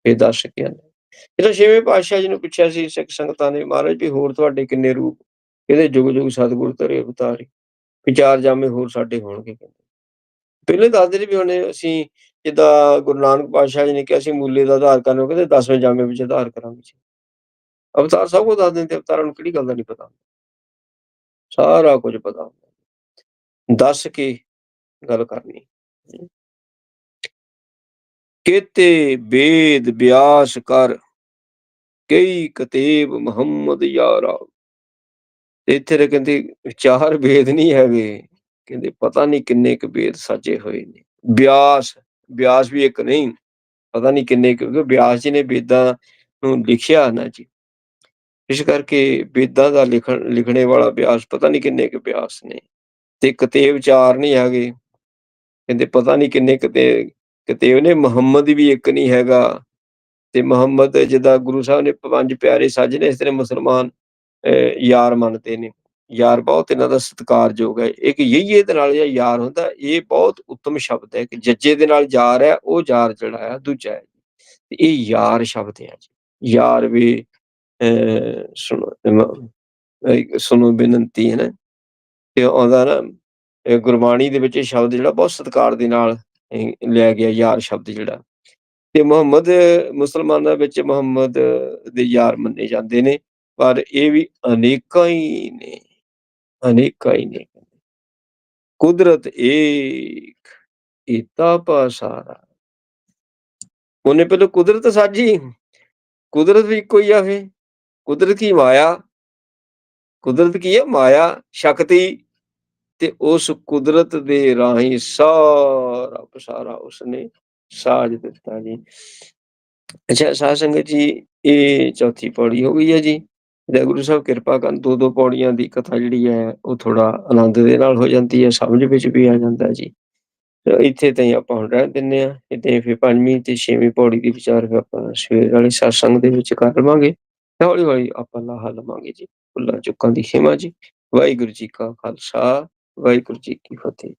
ਇਹ ਦੱਸ ਕੇ ਆਂਦਾ ਇਹਦਾ ਛੇਵੇਂ ਪਾਤਸ਼ਾਹ ਜੀ ਨੂੰ ਪੁੱਛਿਆ ਸੀ, ਸਿੱਖ ਸੰਗਤਾਂ ਨੇ, ਮਹਾਰਾਜ ਵੀ ਹੋਰ ਤੁਹਾਡੇ ਕਿੰਨੇ ਰੂਪ? ਇਹਦੇ ਜੁਗ ਜੁਗ ਸਤਿਗੁਰ ਤਰੇ ਅਵਤਾਰੀ। ਵਿਚਾਰ ਜਾਮੇ ਹੋਰ ਸਾਡੇ ਹੋਣਗੇ ਕਹਿੰਦੇ। ਪਹਿਲੇ ਦੱਸਦੇ ਨੇ ਵੀ ਹੁਣ ਅਸੀਂ ਜਿੱਦਾਂ ਗੁਰੂ ਨਾਨਕ ਪਾਤਸ਼ਾਹ ਜੀ ਨੇ ਕਿਹਾ ਸੀ, ਮੂਲੇ ਦਾ ਆਧਾਰ ਕਰਨ ਕਹਿੰਦੇ 10ਵੇਂ ਜਾਮੇ ਵਿੱਚ ਆਧਾਰ ਕਰਾਂਗੇ ਅਵਤਾਰ ਸਭ ਕੁਝ ਦੱਸ ਦਿੰਦੇ, ਅਵਤਾਰਾਂ ਨੂੰ ਕਿਹੜੀ ਗੱਲ ਦਾ ਨਹੀਂ ਪਤਾ ਸਾਰਾ ਕੁਝ ਪਤਾ ਹੁੰਦਾ। ਦੱਸ ਕੇ ਗੱਲ ਕਰਨੀ। ਕੇਤੇ ਬੇਦ ਬਿਆਸ ਕਰ, ਕਈ ਕਤੇਬ ਮੁਹੰਮਦ ਯਾਰਾ। ਇੱਥੇ ਦੇ ਕਹਿੰਦੇ ਚਾਰ ਵੇਦ ਨਹੀਂ ਹੈਗੇ। ਕਹਿੰਦੇ ਪਤਾ ਨਹੀਂ ਕਿੰਨੇ ਕੁ ਵੇਦ ਸਾਜੇ ਹੋਏ ਨੇ। ਬਿਆਸ ਬਿਆਸ ਵੀ ਇੱਕ ਨਹੀਂ, ਪਤਾ ਨਹੀਂ ਕਿੰਨੇ ਕਿਉਂਕਿ ਬਿਆਸ ਜੀ ਨੇ ਵੇਦਾਂ ਨੂੰ ਲਿਖਿਆ ਨਾ ਜੀ। ਇਸ ਕਰਕੇ ਵੇਦਾਂ ਦਾ ਲਿਖਣ, ਲਿਖਣੇ ਵਾਲਾ ਬਿਆਸ ਪਤਾ ਨਹੀਂ ਕਿੰਨੇ ਕੁ ਬਿਆਸ ਨੇ ਤੇ ਕਤੇਵ ਚਾਰ ਨਹੀਂ ਹੈਗੇ। ਕਹਿੰਦੇ ਪਤਾ ਨਹੀਂ ਕਿੰਨੇ ਕਿਤੇ ਕਿਤੇ ਉਹਨੇ ਮੁਹੰਮਦ ਵੀ ਇੱਕ ਨਹੀਂ ਹੈਗਾ ਤੇ ਮੁਹੰਮਦ ਜਿਹਦਾ ਗੁਰੂ ਸਾਹਿਬ ਨੇ ਪੰਜ ਪਿਆਰੇ ਸਾਜਨੇ ਇਸ ਤਰ੍ਹਾਂ ਮੁਸਲਮਾਨ ਯਾਰ ਮੰਨਦੇ ਨੇ। ਯਾਰ ਬਹੁਤ ਇਹਨਾਂ ਦਾ ਸਤਿਕਾਰਯੋਗ ਹੈ। ਇੱਕ ਯਹੀਏ ਦੇ ਨਾਲ ਜਿਹੜਾ ਯਾਰ ਹੁੰਦਾ, ਇਹ ਬਹੁਤ ਉੱਤਮ ਸ਼ਬਦ ਹੈ ਕਿ ਜੱਜੇ ਦੇ ਨਾਲ ਯਾਰ ਹੈ, ਉਹ ਯਾਰ ਜਿਹੜਾ ਹੈ, ਦੂਜਾ ਹੈ। ਤੇ ਇਹ ਯਾਰ ਸ਼ਬਦ ਹੈ ਜੀ। ਯਾਰ ਵੀ ਸੁਣੋ ਸੁਣੋ ਬੇਨਤੀ ਹੈ ਨਾ ਤੇ ਆਉਂਦਾ ਨਾ ਗੁਰਬਾਣੀ ਦੇ ਵਿੱਚ ਇਹ ਸ਼ਬਦ ਜਿਹੜਾ ਬਹੁਤ ਸਤਿਕਾਰ ਦੇ ਨਾਲ ਲਿਆ ਗਿਆ, ਯਾਰ ਸ਼ਬਦ ਜਿਹੜਾ। ਤੇ ਮੁਹੰਮਦ, ਮੁਸਲਮਾਨਾਂ ਵਿੱਚ ਮੁਹੰਮਦ ਦੇ ਯਾਰ ਮੰਨੇ ਜਾਂਦੇ ਨੇ, ਪਰ ਇਹ ਵੀ ਅਨੇਕਾਂ ਹੀ ਨੇ। ਅਨੇਕਾਂ ਹੀ ਨੇ। ਕੁਦਰਤ ਏਕ ਇਤਾ ਪਾਸਾਰਾ ਉਹਨੇ ਪਹਿਲਾਂ ਕੁਦਰਤ ਸਾਜੀ। ਕੁਦਰਤ ਵੀ ਇੱਕੋ ਹੀ ਆਵੇ ਕੁਦਰਤ ਕੀ ਮਾਇਆ? ਕੁਦਰਤ ਕੀ ਹੈ? ਮਾਇਆ, ਸ਼ਕਤੀ ਤੇ ਉਸ ਕੁਦਰਤ ਦੇ ਰਾਹੀਂ ਸਾਰਾ ਪਸਾਰਾ ਉਸਨੇ ਸਾਜ ਦਿੱਤਾ ਜੀ। ਅੱਛਾ, ਸਾਧ ਸੰਗਤ ਜੀ, ਇਹ ਚੌਥੀ ਪੌੜੀ ਹੋ ਗਈ ਹੈ ਜੀ। ਜੇ ਗੁਰੂ ਸਾਹਿਬ ਕਿਰਪਾ ਕਰਨ ਦੋ ਦੋ ਪੌੜੀਆਂ ਦੀ ਕਥਾ ਜਿਹੜੀ ਹੈ, ਉਹ ਥੋੜਾ ਆਨੰਦ ਦੇ ਨਾਲ ਹੋ ਜਾਂਦੀ ਹੈ, ਸਮਝ ਵਿੱਚ ਵੀ ਆ ਜਾਂਦਾ ਜੀ। ਇੱਥੇ ਤਾਈਂ ਆਪਾਂ ਹੁਣ ਰਹਿ ਦਿੰਨੇ ਆ ਇੱਥੇ ਫਿਰ ਪੰਜਵੀਂ ਤੇ ਛੇਵੀਂ ਪੌੜੀ ਦੀ ਵਿਚਾਰ ਆਪਾਂ ਸਵੇਰ ਵਾਲੇ satsang ਦੇ ਵਿੱਚ ਕਰ ਲਵਾਂਗੇ। ਹੌਲੀ ਹੌਲੀ ਆਪਾਂ ਲਾਹਾ ਲਵਾਂਗੇ ਜੀ। ਭੁੱਲਾਂ ਚੁੱਕਾਂ ਦੀ ਖਿਮਾ ਜੀ। ਵਾਹਿਗੁਰੂ ਜੀ ਕਾ ਖਾਲਸਾ, ਵਾਹਿਗੁਰੂ ਜੀ ਕੀ ਫਤਿਹ।